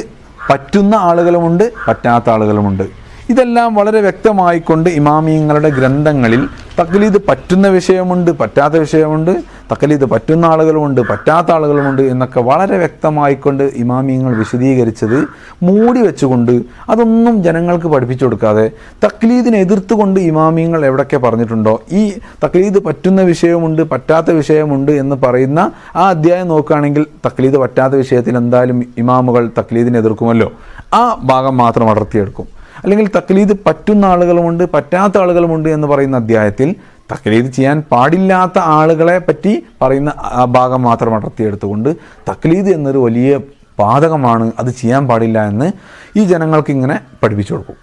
പറ്റുന്ന ആളുകളുമുണ്ട് പറ്റാത്ത ആളുകളുമുണ്ട്. ഇതെല്ലാം വളരെ വ്യക്തമായിക്കൊണ്ട് ഇമാമിയങ്ങളുടെ ഗ്രന്ഥങ്ങളിൽ തക്കലീത് പറ്റുന്ന വിഷയമുണ്ട് പറ്റാത്ത വിഷയമുണ്ട് തക്കലീത് പറ്റുന്ന ആളുകളുമുണ്ട് പറ്റാത്ത ആളുകളുമുണ്ട് എന്നൊക്കെ വളരെ വ്യക്തമായിക്കൊണ്ട് ഇമാമിയങ്ങൾ വിശദീകരിച്ചത് മൂടി വെച്ചുകൊണ്ട് അതൊന്നും ജനങ്ങൾക്ക് പഠിപ്പിച്ചു കൊടുക്കാതെ തക്ലീദിനെ എതിർത്തുകൊണ്ട് ഇമാമിയങ്ങൾ എവിടൊക്കെ പറഞ്ഞിട്ടുണ്ടോ ഈ തക്ലീദ് പറ്റുന്ന വിഷയമുണ്ട് പറ്റാത്ത വിഷയമുണ്ട് എന്ന് പറയുന്ന ആ അധ്യായം നോക്കുകയാണെങ്കിൽ തക്ലീദ് പറ്റാത്ത വിഷയത്തിൽ എന്തായാലും ഇമാമുകൾ തക്ലീദിനെ എതിർക്കുമല്ലോ. ആ ഭാഗം മാത്രം അടർത്തിയെടുക്കും. അല്ലെങ്കിൽ തക്ലീദ് പറ്റുന്ന ആളുകളുമുണ്ട് പറ്റാത്ത ആളുകളുമുണ്ട് എന്ന് പറയുന്ന അധ്യായത്തിൽ തക്ലീദ് ചെയ്യാൻ പാടില്ലാത്ത ആളുകളെ പറ്റി പറയുന്ന ആ ഭാഗം മാത്രം അടർത്തിയെടുത്തുകൊണ്ട് തക്ലീദ് എന്നൊരു വലിയ പാതകമാണ് അത് ചെയ്യാൻ പാടില്ല എന്ന് ഈ ജനങ്ങൾക്ക് ഇങ്ങനെ പഠിപ്പിച്ചു കൊടുക്കും.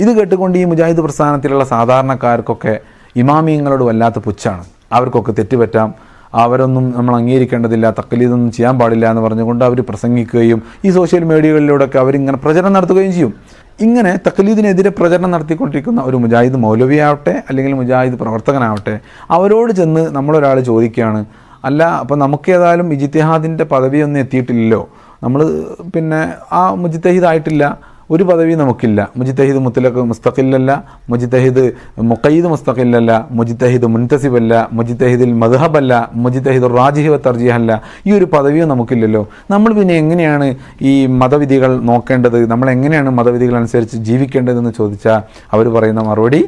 ഇത് കേട്ടുകൊണ്ട് ഈ മുജാഹിദ് പ്രസ്ഥാനത്തിലുള്ള സാധാരണക്കാർക്കൊക്കെ ഇമാമിയങ്ങളോട് വല്ലാത്ത പുച്ഛാണ്. അവർക്കൊക്കെ തെറ്റുപറ്റാം. അവരൊന്നും നമ്മൾ അംഗീകരിക്കേണ്ടതില്ല തക്കലീതൊന്നും ചെയ്യാൻ പാടില്ല എന്ന് പറഞ്ഞുകൊണ്ട് അവർ പ്രസംഗിക്കുകയും ഈ സോഷ്യൽ മീഡിയകളിലൂടെയൊക്കെ അവരിങ്ങനെ പ്രചരണം നടത്തുകയും ചെയ്യും. ഇങ്ങനെ തക്ലീദിനെതിരെ പ്രചരണം നടത്തിക്കൊണ്ടിരിക്കുന്ന ഒരു മുജാഹിദ് മൗലവിയാവട്ടെ അല്ലെങ്കിൽ മുജാഹിദ് പ്രവർത്തകനാവട്ടെ അവരോട് ചെന്ന് നമ്മളൊരാൾ ചോദിക്കുകയാണ് അല്ല അപ്പോൾ നമുക്ക് ഏതായാലും ഇജിത്തിഹാദിന്റെ പദവിയൊന്നും എത്തിയിട്ടില്ലല്ലോ? നമ്മൾ പിന്നെ ആ മുജിത്തഹിദായിട്ടില്ല ഒരു പദവി നമുക്കില്ല. മുജിത്തഹിദ് മുത്തലഖ് മുസ്തഖില്ലല്ല മുജിത്തഹിദ് മുഖയ്ദ് മുസ്തഖില്ലല്ല മുജിത്തഹിദ് മുൻതസിബല്ല മുജിത്തഹിദിൽ മദ്ഹബല്ല മുജിത്തഹിദ് റാജിഹി തർജിഹല്ല. ഈ ഒരു പദവിയും നമുക്കില്ലല്ലോ. നമ്മൾ പിന്നെ എങ്ങനെയാണ് ഈ മതവിധികൾ നോക്കേണ്ടത്? നമ്മൾ എങ്ങനെയാണ് മതവിധികൾ അനുസരിച്ച് ജീവിക്കേണ്ടതെന്ന് ചോദിച്ചാൽ അവർ പറയുന്ന മറുപടി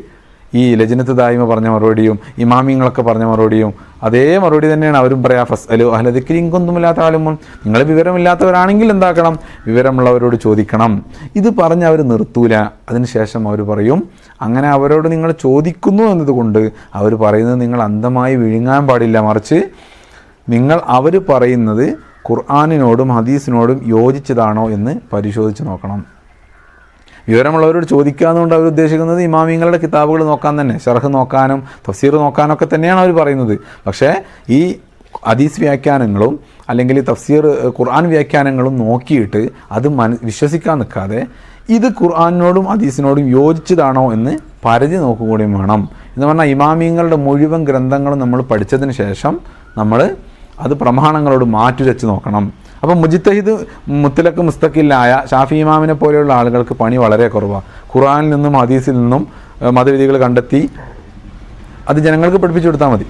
ഈ ലജനത്ത് ദായ്മ പറഞ്ഞ മറുപടിയും ഇമാമിങ്ങളൊക്കെ പറഞ്ഞ മറുപടിയും അതേ മറുപടി തന്നെയാണ് അവരും പറയാ ഫസ് അലോ അഹലദിക്കിരിയും കൊന്നുമില്ലാത്ത ആളുമ്പോൾ നിങ്ങൾ വിവരമില്ലാത്തവരാണെങ്കിൽ എന്താക്കണം? വിവരമുള്ളവരോട് ചോദിക്കണം. ഇത് പറഞ്ഞ് അവർ നിർത്തൂല. അതിനുശേഷം അവർ പറയും അങ്ങനെ അവരോട് നിങ്ങൾ ചോദിക്കുന്നു എന്നതുകൊണ്ട് അവർ പറയുന്നത് നിങ്ങൾ അന്ധമായി വിഴുങ്ങാൻ പാടില്ല. മറിച്ച് നിങ്ങൾ അവർ പറയുന്നത് ഖുർആാനിനോടും ഹദീസിനോടും യോജിച്ചതാണോ എന്ന് പരിശോധിച്ച് നോക്കണം. വിവരമുള്ളവരോട് ചോദിക്കാന്നുകൊണ്ട് അവർ ഉദ്ദേശിക്കുന്നത് ഇമാമിങ്ങളുടെ കിതാബുകൾ നോക്കാൻ തന്നെ ഷർഹ് നോക്കാനും തഫ്സീർ നോക്കാനൊക്കെ തന്നെയാണ് അവർ പറയുന്നത്. പക്ഷേ ഈ ഹദീസ് വ്യാഖ്യാനങ്ങളും അല്ലെങ്കിൽ തഫ്സീർ ഖുർആൻ വ്യാഖ്യാനങ്ങളും നോക്കിയിട്ട് അത് മന വിശ്വസിക്കാൻ നിൽക്കാതെ ഇത് ഖുർആാനിനോടും ഹദീസിനോടും യോജിച്ചതാണോ എന്ന് പരിധി നോക്കുകയും വേണം. എന്ന് പറഞ്ഞാൽ ഇമാമിയങ്ങളുടെ മുഴുവൻ ഗ്രന്ഥങ്ങളും നമ്മൾ പഠിച്ചതിന് ശേഷം നമ്മൾ അത് പ്രമാണങ്ങളോട് മാറ്റുരച്ച് നോക്കണം. അപ്പം മുജിത്തഹിദ് മുത്തലക്ക് മുസ്തഖില്ലായ ഷാഫി ഇമാമിനെ പോലെയുള്ള ആളുകൾക്ക് പണി വളരെ കുറവാണ് ഖുറാനിൽ നിന്നും ഹദീസിൽ നിന്നും മതവിധികൾ കണ്ടെത്തി അത് ജനങ്ങൾക്ക് പഠിപ്പിച്ചു കൊടുത്താൽ മതി.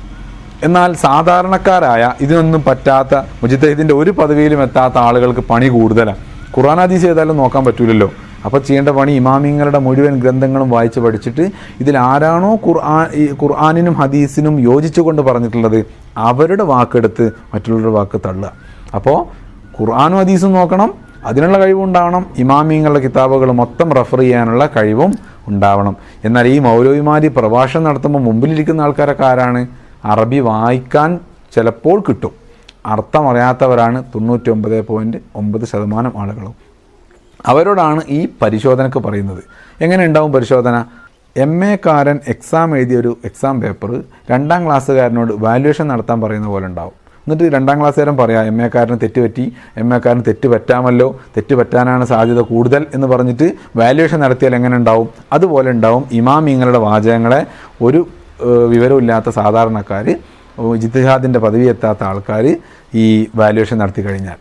എന്നാൽ സാധാരണക്കാരായ ഇതിനൊന്നും പറ്റാത്ത മുജിത്തഹിദിന്റെ ഒരു പദവിയിലും എത്താത്ത ആളുകൾക്ക് പണി കൂടുതലാണ് ഖുറാൻ ഹദീസ് ചെയ്താലും നോക്കാൻ പറ്റൂലല്ലോ. അപ്പോൾ ചെയ്യേണ്ട പണി ഇമാമിങ്ങളുടെ മുഴുവൻ ഗ്രന്ഥങ്ങളും വായിച്ച് പഠിച്ചിട്ട് ഇതിൽ ആരാണോ ഖുർആൻ ഖുർആാനിനും ഹദീസിനും യോജിച്ചുകൊണ്ട് പറഞ്ഞിട്ടുള്ളത് അവരുടെ വാക്കെടുത്ത് മറ്റുള്ളവരുടെ വാക്ക് തള്ളുക. അപ്പോൾ ഖുർആാനും ഹദീസും നോക്കണം. അതിനുള്ള കഴിവുണ്ടാവണം. ഇമാമിങ്ങളുടെ കിതാബുകൾ മൊത്തം റെഫർ ചെയ്യാനുള്ള കഴിവും ഉണ്ടാവണം. എന്നാൽ ഈ മൗലവിമാരി പ്രഭാഷണം നടത്തുമ്പോൾ മുമ്പിലിരിക്കുന്ന ആൾക്കാരൊക്കെ ആരാണ്? അറബി വായിക്കാൻ ചിലപ്പോൾ കിട്ടും. അർത്ഥം അറിയാത്തവരാണ് തൊണ്ണൂറ്റി ഒമ്പത് പോയിന്റ് ഒമ്പത് ശതമാനം ആളുകളും. അവരോടാണ് ഈ പരിശോധനക്ക് പറയുന്നത്. എങ്ങനെ ഉണ്ടാവും പരിശോധന? എം എക്കാരൻ എക്സാം എഴുതിയ ഒരു എക്സാം പേപ്പർ രണ്ടാം ക്ലാസ്സുകാരനോട് വാല്യുവേഷൻ നടത്താൻ പറയുന്ന പോലെ ഉണ്ടാവും. എന്നിട്ട് രണ്ടാം ക്ലാസ് നേരം പറയാം എം എക്കാരന് തെറ്റുപറ്റി എം എക്കാരന് തെറ്റ് പറ്റാമല്ലോ തെറ്റ് പറ്റാനാണ് സാധ്യത കൂടുതൽ എന്ന് പറഞ്ഞിട്ട് വാല്യുവേഷൻ നടത്തിയാൽ എങ്ങനെ ഉണ്ടാവും? അതുപോലെ ഉണ്ടാവും ഇമാമിങ്ങളുടെ വാചകങ്ങളെ ഒരു വിവരമില്ലാത്ത സാധാരണക്കാർ ജിത്തിഹാദിന്റെ പദവി എത്താത്ത ആൾക്കാർ ഈ വാല്യുവേഷൻ നടത്തി കഴിഞ്ഞാൽ.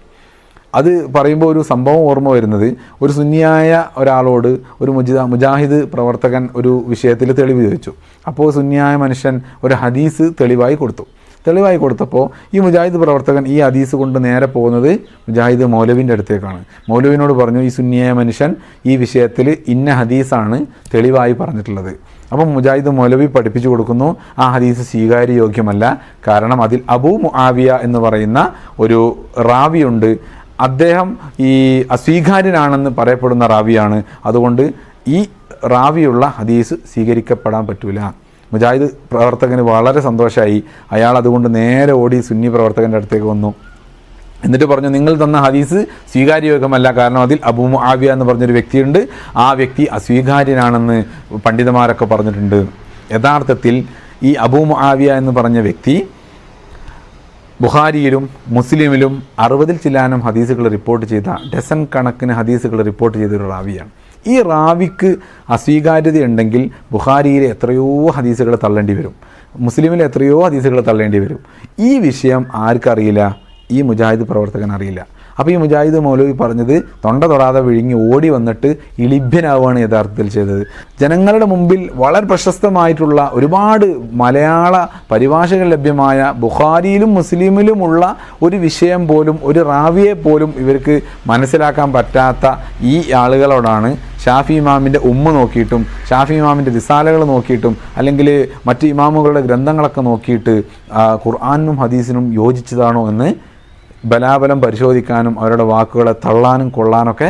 അത് പറയുമ്പോൾ ഒരു സംഭവം ഓർമ്മ വരുന്നത് ഒരു സുന്നിയായ ഒരാളോട് ഒരു മുജിദ മുജാഹിദ് പ്രവർത്തകൻ ഒരു വിഷയത്തിൽ തെളിവ് ചോദിച്ചു. അപ്പോൾ സുന്നിയായ മനുഷ്യൻ ഒരു ഹദീസ് തെളിവായി കൊടുത്തു. തെളിവായി കൊടുത്തപ്പോൾ ഈ മുജാഹിദ് പ്രവർത്തകൻ ഈ ഹദീസ് കൊണ്ട് നേരെ പോകുന്നത് മുജാഹിദ് മൗലവിന്റെ അടുത്തേക്കാണ്. മൗലവിനോട് പറഞ്ഞു ഈ സുന്നിയായ മനുഷ്യൻ ഈ വിഷയത്തിൽ ഇന്ന ഹദീസാണ് തെളിവായി പറഞ്ഞിട്ടുള്ളത്. അപ്പം മുജാഹിദ് മൗലവി പഠിപ്പിച്ചു കൊടുക്കുന്നു ആ ഹദീസ് സ്വീകാര്യയോഗ്യമല്ല. കാരണം അതിൽ അബൂ മുആവിയ എന്ന് പറയുന്ന ഒരു റാവിയുണ്ട്. അദ്ദേഹം ഈ അസ്വീകാര്യനാണെന്ന് പറയപ്പെടുന്ന റാവിയാണ്. അതുകൊണ്ട് ഈ റാവിയുള്ള ഹദീസ് സ്വീകരിക്കപ്പെടാൻ പറ്റൂല. മുജാഹിദ് പ്രവർത്തകന് വളരെ സന്തോഷമായി അയാൾ അതുകൊണ്ട് നേരെ ഓടി സുന്നി പ്രവർത്തകന്റെ അടുത്തേക്ക് വന്നു. എന്നിട്ട് പറഞ്ഞു നിങ്ങൾ തന്ന ഹദീസ് സ്വീകാര്യയോഗ്യമല്ല കാരണം അതിൽ അബൂ ആവിയ എന്ന് പറഞ്ഞൊരു വ്യക്തിയുണ്ട്. ആ വ്യക്തി അസ്വീകാര്യനാണെന്ന് പണ്ഡിതന്മാരൊക്കെ പറഞ്ഞിട്ടുണ്ട്. യഥാർത്ഥത്തിൽ ഈ അബൂ ആവിയ എന്ന് പറഞ്ഞ വ്യക്തി ബുഹാരിയിലും മുസ്ലിമിലും അറുപതിൽ ചില്ലാനം ഹദീസുകൾ റിപ്പോർട്ട് ചെയ്ത ഡസൻ കണക്കിന് ഹദീസുകൾ റിപ്പോർട്ട് ചെയ്തൊരു റാവിയാണ്. ഈ റാവിക്ക് അസ്വീകാര്യതയുണ്ടെങ്കിൽ ബുഹാരിയിലെ എത്രയോ ഹദീസുകൾ തള്ളേണ്ടി വരും. മുസ്ലിമിലെ എത്രയോ ഹദീസുകൾ തള്ളേണ്ടി വരും. ഈ വിഷയം ആർക്കറിയില്ല? ഈ മുജാഹിദ് പ്രവർത്തകൻ അറിയില്ല അപ്പോൾ ഈ മുജാഹിദ് മൗലവി പറഞ്ഞത് തൊണ്ട തൊടാതെ വിഴുങ്ങി ഓടി വന്നിട്ട് ഇളിഭ്യനാവുകയാണ് യഥാർത്ഥത്തിൽ ചെയ്തത്. ജനങ്ങളുടെ മുമ്പിൽ വളരെ പ്രശസ്തമായിട്ടുള്ള ഒരുപാട് മലയാള പരിഭാഷകൾ ലഭ്യമായ ബുഖാരിയിലും മുസ്ലിമിലുമുള്ള ഒരു വിഷയം പോലും ഒരു റാവിയെ പോലും ഇവർക്ക് മനസ്സിലാക്കാൻ പറ്റാത്ത ഈ ആളുകളോടാണ് ഷാഫി ഇമാമിന്റെ ഉമ്മ നോക്കിയിട്ടും ഷാഫി ഇമാമിന്റെ റിസാലകൾ നോക്കിയിട്ടും അല്ലെങ്കിൽ മറ്റ് ഇമാമുകളുടെ ഗ്രന്ഥങ്ങളൊക്കെ നോക്കിയിട്ട് ഖുർആാനും ഹദീസിനും യോജിച്ചതാണോ എന്ന് ബലാബലം പരിശോധിക്കാനും അവരുടെ വാക്കുകളെ തള്ളാനും കൊള്ളാനൊക്കെ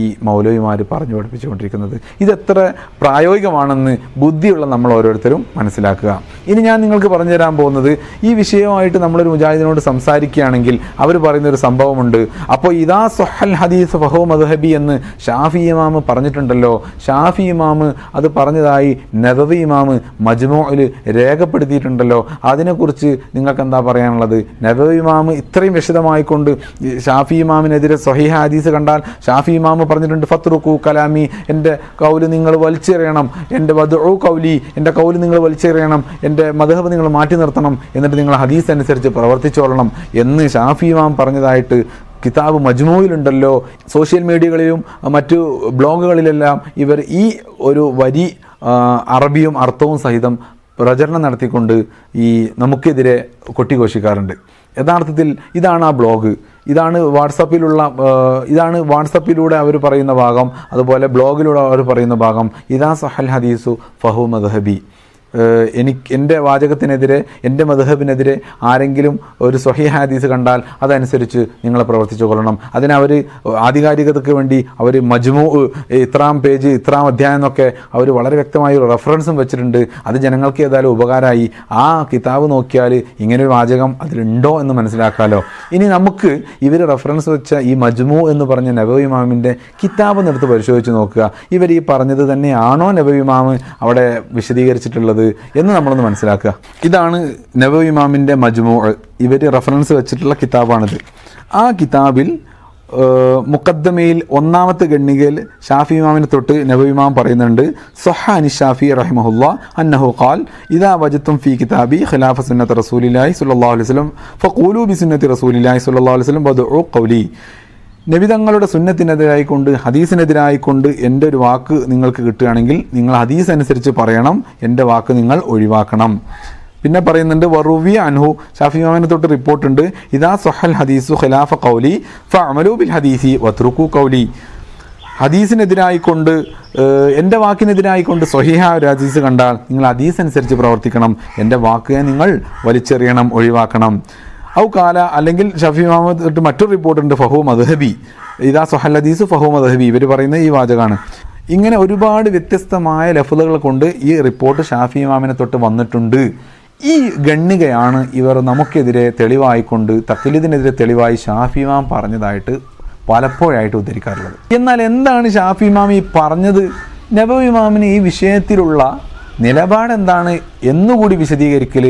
ഈ മൗലവിമാർ പറഞ്ഞു പഠിപ്പിച്ചുകൊണ്ടിരിക്കുന്നത്. ഇതെത്ര പ്രായോഗികമാണെന്ന് ബുദ്ധിയുള്ള നമ്മൾ ഓരോരുത്തരും മനസ്സിലാക്കുക. ഇനി ഞാൻ നിങ്ങൾക്ക് പറഞ്ഞു തരാൻ പോകുന്നത് ഈ വിഷയമായിട്ട് നമ്മളൊരു മുജാഹിദിനോട് സംസാരിക്കുകയാണെങ്കിൽ അവർ പറയുന്നൊരു സംഭവമുണ്ട്. അപ്പോൾ ഇതാ സൊഹൽ ഹദീസ് ഫഹോ മദ്ഹബി എന്ന് ഷാഫി ഇമാമ് പറഞ്ഞിട്ടുണ്ടല്ലോ. ഷാഫി ഇമാമ് അത് പറഞ്ഞതായി നദവി ഇമാമ് മജ്മോയിൽ രേഖപ്പെടുത്തിയിട്ടുണ്ടല്ലോ. അതിനെക്കുറിച്ച് നിങ്ങൾക്ക് എന്താ പറയാനുള്ളത്? നദവി ഇമാമ് ഇത്രയും വിശദമായിക്കൊണ്ട് ഷാഫി ഇമാമിനെതിരെ സ്വഹീഹ ഹദീസ് കണ്ടാൽ ഷാഫി ഇമാമ് പറഞ്ഞിട്ടുണ്ട്. ഫത്രുക്കു കലാമി എന്റെ കൗൽ നിങ്ങൾ വലിച്ചെറിയണം. എന്റെ വധു കൗലി എന്റെ കൗൽ നിങ്ങൾ വലിച്ചെറിയണം. എന്റെ മധുഹബ് നിങ്ങൾ മാറ്റി നിർത്തണം. എന്നിട്ട് നിങ്ങൾ ഹദീസ് അനുസരിച്ച് പ്രവർത്തിച്ചോളണം എന്ന് ഷാഫി പറഞ്ഞതായിട്ട് കിതാബ് മജ്മുവിലുണ്ടല്ലോ സോഷ്യൽ മീഡിയകളിലും മറ്റു ബ്ലോഗുകളിലെല്ലാം ഇവർ ഈ ഒരു വരി അറബിയും അർത്ഥവും സഹിതം പ്രചരണം നടത്തിക്കൊണ്ട് ഈ നമുക്കെതിരെ കൊട്ടിഘോഷിക്കാറുണ്ട്. യഥാർത്ഥത്തിൽ ഇതാണ് ആ ബ്ലോഗ്. ഇതാണ് വാട്സപ്പിലുള്ള ഇതാണ് വാട്സപ്പിലൂടെ അവർ പറയുന്ന ഭാഗം അതുപോലെ ബ്ലോഗിലൂടെ അവർ പറയുന്ന ഭാഗം. ഇതാ സഹൽ ഹദീസു ഫഹു മദ്ഹബി. എനിക്ക് എന്റെ വാചകത്തിനെതിരെ എന്റെ മധുഹബിനെതിരെ ആരെങ്കിലും ഒരു സ്വഹീഹ ഹദീസ് കണ്ടാൽ അതനുസരിച്ച് നിങ്ങൾ പ്രവർത്തിച്ചു കൊള്ളണം. അതിനവർ ആധികാരികതയ്ക്ക് വേണ്ടി അവർ മജ്മു ഇത്രാം പേജ് ഇത്രാം അധ്യായം എന്നൊക്കെ അവർ വളരെ വ്യക്തമായ ഒരു റെഫറൻസും വെച്ചിട്ടുണ്ട്. അത് ജനങ്ങൾക്ക് ഏതായാലും ഉപകാരമായി. ആ കിതാബ് നോക്കിയാൽ ഇങ്ങനൊരു വാചകം അതിലുണ്ടോ എന്ന് മനസ്സിലാക്കാമല്ലോ ഇനി നമുക്ക് ഇവർ റെഫറൻസ് വെച്ച ഈ മജ്മു എന്ന് പറഞ്ഞ നബവി ഇമാമിന്റെ കിതാബ് നിർത്ത് പരിശോധിച്ച് നോക്കുക. ഇവർ ഈ പറഞ്ഞത് തന്നെയാണോ നബവി ഇമാമ് അവിടെ വിശദീകരിച്ചിട്ടുള്ളത്? എന്ന് നമ്മളൊന്ന് മനസ്സിലാക്കുക. ഇതാണ് നവ ഇമാമിന്റെ മജ്മു ഇവർ റെഫറൻസ് വെച്ചിട്ടുള്ള കിതാബാണിത്. ആ കിതാബിൽ മുക്കദ്ദമയിൽ ഒന്നാമത്തെ ഗണ്ണികയിൽ ഷാഫി ഇമാമിനെ തൊട്ട് നബി ഇമാം പറയുന്നുണ്ട് സൊഹ അനി ഷാഫി റഹിമഹുല്ല അന്നഹു ഖാൽ ഇദാ വജത്തും ഫി കിതാബി ഖിലാഫ സുന്നത്ത് റസൂലില്ലാഹി സുല്ലാ അലൈഹി വസല്ലം ഫഖൂലു ബി സുന്നത്തി റസൂലില്ലാഹി സുല്ലാ അലൈഹി വസല്ലം വദഉ ഖൗലി. നബി കൊണ്ട് സുന്നത്തിനെതിരായിക്കൊണ്ട് ഹദീസിനെതിരായിക്കൊണ്ട് എന്റെ ഒരു വാക്ക് നിങ്ങൾക്ക് കിട്ടുകയാണെങ്കിൽ നിങ്ങൾ ഹദീസ് അനുസരിച്ച് പറയണം എന്റെ വാക്ക് നിങ്ങൾ ഒഴിവാക്കണം. പിന്നെ പറയുന്നുണ്ട് വറുവി അൻഹു. ഷാഫി മാമിനെ തൊട്ട് റിപ്പോർട്ടുണ്ട് ഇതാ സൊഹൽ ഹദീസു ഖിലാഫ കൗലി ഫ ബിൽ ഹദീസി വത്രുക്കു കൗലി ഹദീസിനെതിരായിക്കൊണ്ട് കൊണ്ട് എന്റെ വാക്കിനെതിരായിക്കൊണ്ട് സ്വഹിഹ ഒരു ഹദീസ് കണ്ടാൽ നിങ്ങൾ ഹദീസ് അനുസരിച്ച് പ്രവർത്തിക്കണം എന്റെ വാക്കിനെ നിങ്ങൾ വലിച്ചെറിയണം ഒഴിവാക്കണം. ഔ കാല അല്ലെങ്കിൽ ഷഫി മുഹമ്മദ് മറ്റൊരു റിപ്പോർട്ടുണ്ട് ഫഹു മദ്ഹബി. ഇതാ സൊഹല്ലദീസ് ഫഹു മദ്ഹബി. ഇവർ പറയുന്ന ഈ വാചകമാണ് ഇങ്ങനെ ഒരുപാട് വ്യത്യസ്തമായ ലഫ്ലുകൾ കൊണ്ട് ഈ റിപ്പോർട്ട് ഷാഫി ഇമാമിനെ തൊട്ട് വന്നിട്ടുണ്ട്. ഈ ഗണ്ണികയാണ് ഇവർ നമുക്കെതിരെ തെളിവായിക്കൊണ്ട് തഖ്ലീദിനെതിരെ തെളിവായി ഷാഫി ഇമാം പറഞ്ഞതായിട്ട് പലപ്പോഴായിട്ട് ഉദ്ധരിക്കാറുള്ളത്. എന്നാൽ എന്താണ് ഷാഫി ഇമാം ഈ പറഞ്ഞത്? നബവി ഇമാമിന് ഈ വിഷയത്തിലുള്ള നിലപാടെന്താണ് എന്നുകൂടി വിശദീകരിക്കൽ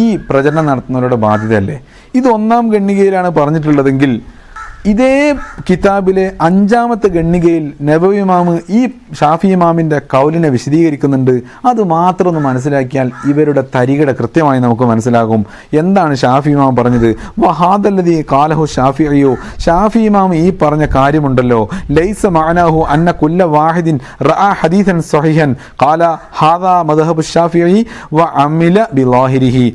ഈ പ്രചരണം നടത്തുന്നവരുടെ ബാധ്യതയല്ലേ? ഇത് ഒന്നാം ഗണ്ണികയിലാണ് പറഞ്ഞിട്ടുള്ളതെങ്കിൽ ഇതേ കിതാബിലെ അഞ്ചാമത്തെ ഗണ്ണികയിൽ നബവിമാമ് ഈ ഷാഫി ഇമാമിന്റെ കൗലിനെ വിശദീകരിക്കുന്നുണ്ട്. അത് മാത്രം ഒന്ന് മനസ്സിലാക്കിയാൽ ഇവരുടെ തരികട കൃത്യമായി നമുക്ക് മനസ്സിലാകും. എന്താണ് ഷാഫി ഇമാം പറഞ്ഞത്? വഹാദല്ലതി കാലഹു ഷാഫി അയ്യോ ഷാഫി ഇമാം ഈ പറഞ്ഞ കാര്യമുണ്ടല്ലോ. ലൈസ മാനാഹു അന്ന കുല്ല വാഹിദിൻ റഅ ഹദീസൻ സഹിഹൻ കാല ഹാദാ മദ്ഹബു ഷാഫിഈ വ അമില ബിലാഹിരിഹി.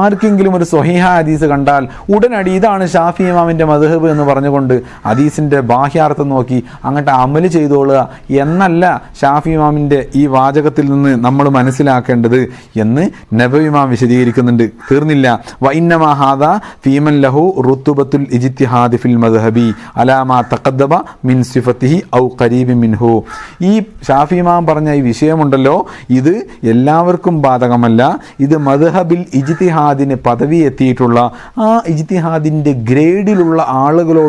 ആർക്കെങ്കിലും ഒരു സൊഹിഹ ഹദീസ് കണ്ടാൽ ഉടനടി ഇതാണ് ഷാഫി ഇമാമിന്റെ മദഹബ് എന്ന് പറഞ്ഞു പറഞ്ഞുകൊണ്ട് ഹദീസിന്റെ ബാഹ്യാർത്ഥം നോക്കി അങ്ങോട്ട് അമൽ ചെയ്തോളുക എന്നല്ല ഷാഫി ഇമാമിന്റെ ഈ വാചകത്തിൽ നിന്ന് നമ്മൾ മനസ്സിലാക്കേണ്ടത് എന്ന് നബിമാം വിശദീകരിക്കുന്നുണ്ട്. തീർന്നില്ല. വൈന്നമാഹാദ ഫീമൻ ലഹു റുത്തുബത്തുൽ ഇജിത്തിഹാദി ഫിൽ മദ്ഹബി അലാമാ തഖദ്ദബ മിൻ സിഫത്തിഹി ഔ കരീബി മിൻഹു. ഈ ഷാഫി ഇമാം പറഞ്ഞ ഈ വിഷയമുണ്ടല്ലോ ഇത് എല്ലാവർക്കും ബാധകമല്ല. ഇത് മദ്ഹബിൽ ഇജിത്തിഹാദിന് പദവി എത്തിയിട്ടുള്ള ആ ഇജിത്തിഹാദിന്റെ ഗ്രേഡിലുള്ള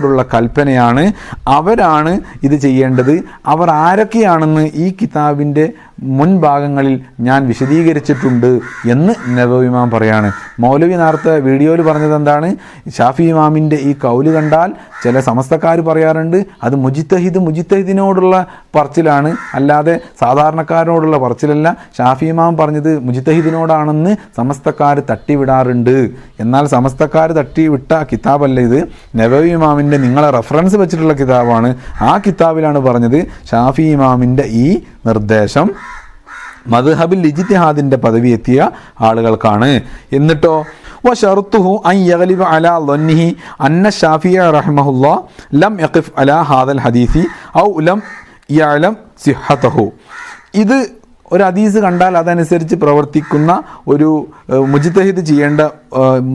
ആളുകളോടുള്ള കൽപ്പനയാണ് അവരാണ് ഇത് ചെയ്യേണ്ടത്. അവർ ആരൊക്കെയാണെന്ന് ഈ കിതാബിന്റെ മുൻഭാഗങ്ങളിൽ ഞാൻ വിശദീകരിച്ചിട്ടുണ്ട് എന്ന് നബവിമാം പറയാണ്. മൗലവി നേരത്തെ വീഡിയോയിൽ പറഞ്ഞത് എന്താണ്? ഷാഫി ഇമാമിന്റെ ഈ കൗൽ കണ്ടാൽ ചില സമസ്തക്കാർ പറയാറുണ്ട് അത് മുജിത്തഹിദ് മുജിത്തഹിദിനോടുള്ള പറച്ചിലാണ്. അല്ലാതെ സാധാരണക്കാരനോടുള്ള പറച്ചിലല്ല. ഷാഫി ഇമാം പറഞ്ഞത് മുജിത്തഹിദിനോടാണെന്ന് സമസ്തക്കാർ തട്ടിവിടാറുണ്ട്. എന്നാൽ സമസ്തക്കാർ തട്ടിവിട്ട കിതാബല്ല ഇത്? നബവി ഇമാമിന്റെ നിങ്ങളെ റെഫറൻസ് വെച്ചിട്ടുള്ള കിതാബാണ്. ആ കിതാബിലാണ് പറഞ്ഞത് ഷാഫി ഇമാമിന്റെ ഈ നിർദ്ദേശം. മദ്ഹബിൽ ഇജിത്തിഹാദിന്റെ പദവി എത്തിയ ആളുകൾക്കാണ്. എന്നിട്ടോ വഷർത്തുഹു അൻ യഗ്ലിബ അലാ ളന്നിഹി അന്ന ഷാഫിയ റഹ്മഹുല്ലാ ലം യഖിഫ് അലാ ഹാദൽ ഹദീസി ഔ ലം യഅലം സിഹ്ഹതഹു. ഇത് ഒരു ഹദീസ് കണ്ടാൽ അതനുസരിച്ച് പ്രവർത്തിക്കുന്ന ഒരു മുജിത്തഹിദ് ചെയ്യേണ്ട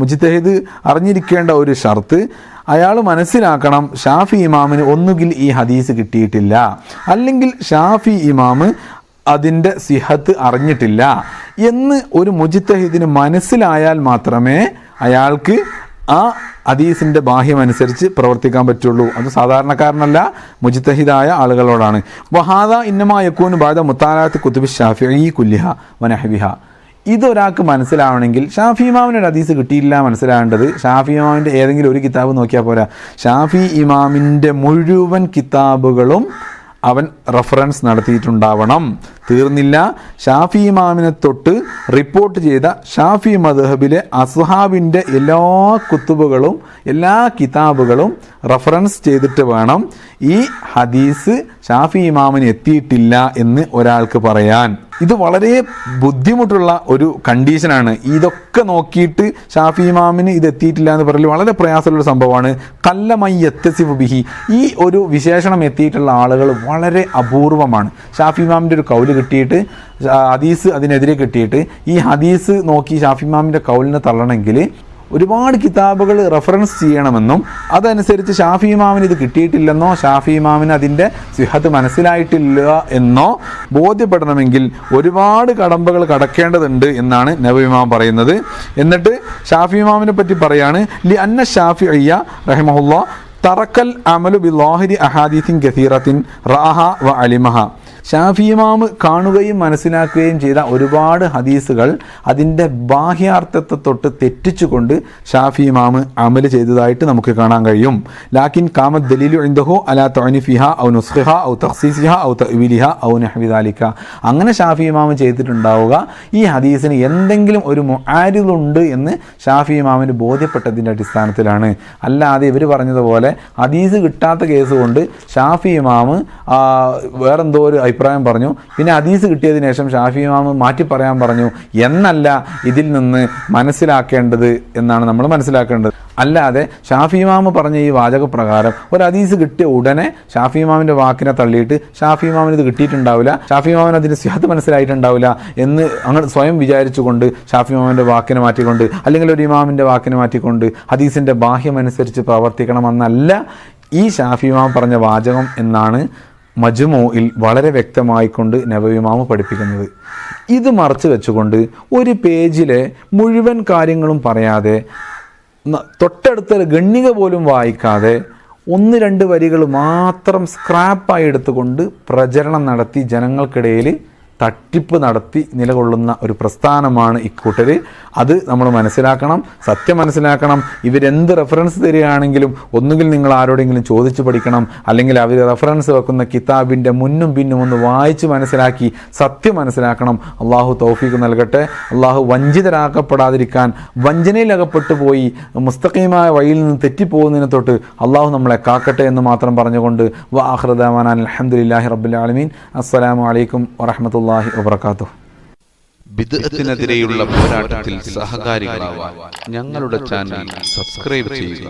മുജിത്തഹിദ് അറിഞ്ഞിരിക്കേണ്ട ഒരു ഷർത്ത് അയാൾ മനസ്സിലാക്കണം ഷാഫി ഇമാമിന് ഒന്നുകിൽ ഈ ഹദീസ് കിട്ടിയിട്ടില്ല. അല്ലെങ്കിൽ ഷാഫി ഇമാമ് അതിന്റെ സിഹത്ത് അറിഞ്ഞിട്ടില്ല എന്ന് ഒരു മുജിത്തഹിദിന് മനസ്സിലായാൽ മാത്രമേ അയാൾക്ക് ആ അദീസിന്റെ ബാഹ്യമനുസരിച്ച് പ്രവർത്തിക്കാൻ പറ്റുള്ളൂ. അത് സാധാരണക്കാരനല്ല മുജിത്തഹിദായ ആളുകളോടാണ്. വഹാദ ഇന്നമാ യക്കൂന് ബാധ മുത്താലാത്ത് കുത്തുബി ഷാഫി കുല്ലിഹ വനഹബിഹ ഇതൊരാൾക്ക് മനസ്സിലാവണമെങ്കിൽ ഷാഫി ഇമാമിന് ഒരു ഹദീസ് കിട്ടിയില്ല മനസ്സിലാവേണ്ടത്. ഷാഫി ഇമാമിന്റെ ഏതെങ്കിലും ഒരു കിതാബ് നോക്കിയാൽ പോരാ. ഷാഫി ഇമാമിന്റെ മുഴുവൻ കിതാബുകളും അവൻ റെഫറൻസ് നടത്തിയിട്ടുണ്ടാവണം. തീർന്നില്ല. ഷാഫി ഇമാമിനെ തൊട്ട് റിപ്പോർട്ട് ചെയ്ത ഷാഫി മദ്ഹബിലെ അസ്ഹാബിന്റെ എല്ലാ കുത്തുബുകളും എല്ലാ കിതാബുകളും റഫറൻസ് ചെയ്തിട്ട് വേണം. ഈ ഹദീസ് ഷാഫി ഇമാമിന് എത്തിയിട്ടില്ല എന്ന് ഒരാൾക്ക് പറയാൻ. ഇത് വളരെ ബുദ്ധിമുട്ടുള്ള ഒരു കണ്ടീഷനാണ് ഇതൊക്കെ നോക്കിയിട്ട് ഷാഫി ഇമാമിന് ഇത് എത്തിയിട്ടില്ല എന്ന് പറയൽ വളരെ പ്രയാസമുള്ള സംഭവമാണ്. കല്ലമൈ എത്തസിഫ് ബിഹി. ഈ ഒരു വിശേഷണം എത്തിയിട്ടുള്ള ആളുകൾ വളരെ അപൂർവമാണ്. ഷാഫി ഇമാമിന്റെ ഒരു കൗൽ കിട്ടിയിട്ട് ഹദീസ് അതിനെതിരെ കിട്ടിയിട്ട് ഈ ഹദീസ് നോക്കി ഷാഫി ഇമാമിന്റെ കൗലിനെ തള്ളണമെങ്കിൽ ഒരുപാട് കിതാബുകൾ റെഫറൻസ് ചെയ്യണമെന്നും അതനുസരിച്ച് ഷാഫി ഇമാമിന് ഇത് കിട്ടിയിട്ടില്ലെന്നോ ഷാഫി ഇമാമിന് അതിന്റെ സിഹത്ത് മനസ്സിലായിട്ടില്ല എന്നോ ബോധ്യപ്പെടണമെങ്കിൽ ഒരുപാട് കടമ്പകൾ കടക്കേണ്ടതുണ്ട് എന്നാണ് നബി ഇമാം പറയുന്നത്. എന്നിട്ട് ഷാഫി ഇമാമിനെ പറ്റി പറയാണ് ലി അന്ന ഷാഫി അയ്യ റഹിമഹുല്ല തറക്കൽ അമലു ബി ലോഹരി അഹാദീസിൻ ഗസീറത്തിൻ റാഹ വ അലിമഹ. ഷാഫി ഇമാമ് കാണുകയും മനസ്സിലാക്കുകയും ചെയ്ത ഒരുപാട് ഹദീസുകൾ അതിന്റെ ബാഹ്യാർത്ഥത്തെ തൊട്ട് തെറ്റിച്ചുകൊണ്ട് ഷാഫി ഇമാമ് അമൽ ചെയ്തതായിട്ട് നമുക്ക് കാണാൻ കഴിയും. ലാക്കിൻ കാമത് ദലീലു ഇന്ദഹു അലാ തൊനിഫിഹ ഔ നുസ്ഖിഹ ഔ തഖ്സീസിഹ ഔ തവിലിഹ ഔ നഹ്വിദാലിക്ക അങ്ങനെ ഷാഫി ഇമാമ് ചെയ്തിട്ടുണ്ടാവുക ഈ ഹദീസിന് എന്തെങ്കിലും ഒരു ആരിലുണ്ട് എന്ന് ഷാഫി ഇമാമിന് ബോധ്യപ്പെട്ടതിന്റെ അടിസ്ഥാനത്തിലാണ്. അല്ലാതെ ഇവർ പറഞ്ഞതുപോലെ ഹദീസ് കിട്ടാത്ത കേസ് കൊണ്ട് ഷാഫി ഇമാമ് വേറെന്തോ ഒരു അഭിപ്രായം പറഞ്ഞു. പിന്നെ ഹദീസ് കിട്ടിയതിന് ശേഷം ഷാഫി ഇമാമ് മാറ്റി പറയാൻ പറഞ്ഞു എന്നല്ല ഇതിൽ നിന്ന് മനസ്സിലാക്കേണ്ടത് എന്നാണ് നമ്മൾ മനസ്സിലാക്കേണ്ടത്. അല്ലാതെ ഷാഫി ഇമാമ് പറഞ്ഞ ഈ വാചകപ്രകാരം ഒരു ഹദീസ് കിട്ടിയ ഉടനെ ഷാഫി ഇമാമിന്റെ വാക്കിനെ തള്ളിയിട്ട് ഷാഫി ഇമാമിന് ഇത് കിട്ടിയിട്ടുണ്ടാവില്ല ഷാഫി ഇമാമിന് അതിന്റെ സിഹത്ത് മനസ്സിലായിട്ടുണ്ടാവില്ല എന്ന് അങ്ങനെ സ്വയം വിചാരിച്ചുകൊണ്ട് ഷാഫി ഇമാമിന്റെ വാക്കിനെ മാറ്റിക്കൊണ്ട് അല്ലെങ്കിൽ ഒരു ഇമാമിന്റെ വാക്കിനെ മാറ്റിക്കൊണ്ട് ഹദീസിന്റെ ബാഹ്യമനുസരിച്ച് പ്രവർത്തിക്കണമെന്നല്ല ഈ ഷാഫി ഇമാം പറഞ്ഞ വാചകം എന്നാണ് മജ്മുയിൽ വളരെ വ്യക്തമായിക്കൊണ്ട് നവവിമാമ പഠിപ്പിക്കുന്നത്. ഇത് മറച്ചു വെച്ചുകൊണ്ട് ഒരു പേജിലെ മുഴുവൻ കാര്യങ്ങളും പറയാതെ തൊട്ടടുത്ത ഗണ്ണിക പോലും വായിക്കാതെ ഒന്ന് രണ്ട് വരികൾ മാത്രം സ്ക്രാപ്പായി എടുത്തുകൊണ്ട് പ്രചരണം നടത്തി ജനങ്ങൾക്കിടയിൽ തട്ടിപ്പ് നടത്തി നിലകൊള്ളുന്ന ഒരു പ്രസ്ഥാനമാണ് ഇക്കൂട്ടർ അത് നമ്മൾ മനസ്സിലാക്കണം സത്യം മനസ്സിലാക്കണം. ഇവരെന്ത് റെഫറൻസ് തരികയാണെങ്കിലും ഒന്നുകിൽ നിങ്ങൾ ആരോടെങ്കിലും ചോദിച്ചു പഠിക്കണം അല്ലെങ്കിൽ അവർ റെഫറൻസ് വെക്കുന്ന കിതാബിന്റെ മുന്നും പിന്നും ഒന്ന് വായിച്ച് മനസ്സിലാക്കി സത്യം മനസ്സിലാക്കണം. അള്ളാഹു തൗഫീഖ് നൽകട്ടെ. അള്ളാഹു വഞ്ചിതരാക്കപ്പെടാതിരിക്കാൻ വഞ്ചനയിലകപ്പെട്ടു പോയി മുസ്തഖീമായ വഴിയിൽ നിന്ന് തെറ്റിപ്പോകുന്നതിനെ തൊട്ട് അള്ളാഹു നമ്മളെ കാക്കട്ടെ എന്ന് മാത്രം പറഞ്ഞുകൊണ്ട് വാഹൃദാൻ അലഹമുല്ലാഹി റബുലാലമീൻ ആലമീൻ. അസ്സലാമു അലൈക്കും വറഹമത്തല്ലാഹി വബർക്കാത്തു ബിദ്അത്തിനെതിരെയുള്ള പോരാട്ടത്തിൽ സഹകാരികളാവാൻ ഞങ്ങളുടെ ചാനൽ സബ്സ്ക്രൈബ് ചെയ്യുക.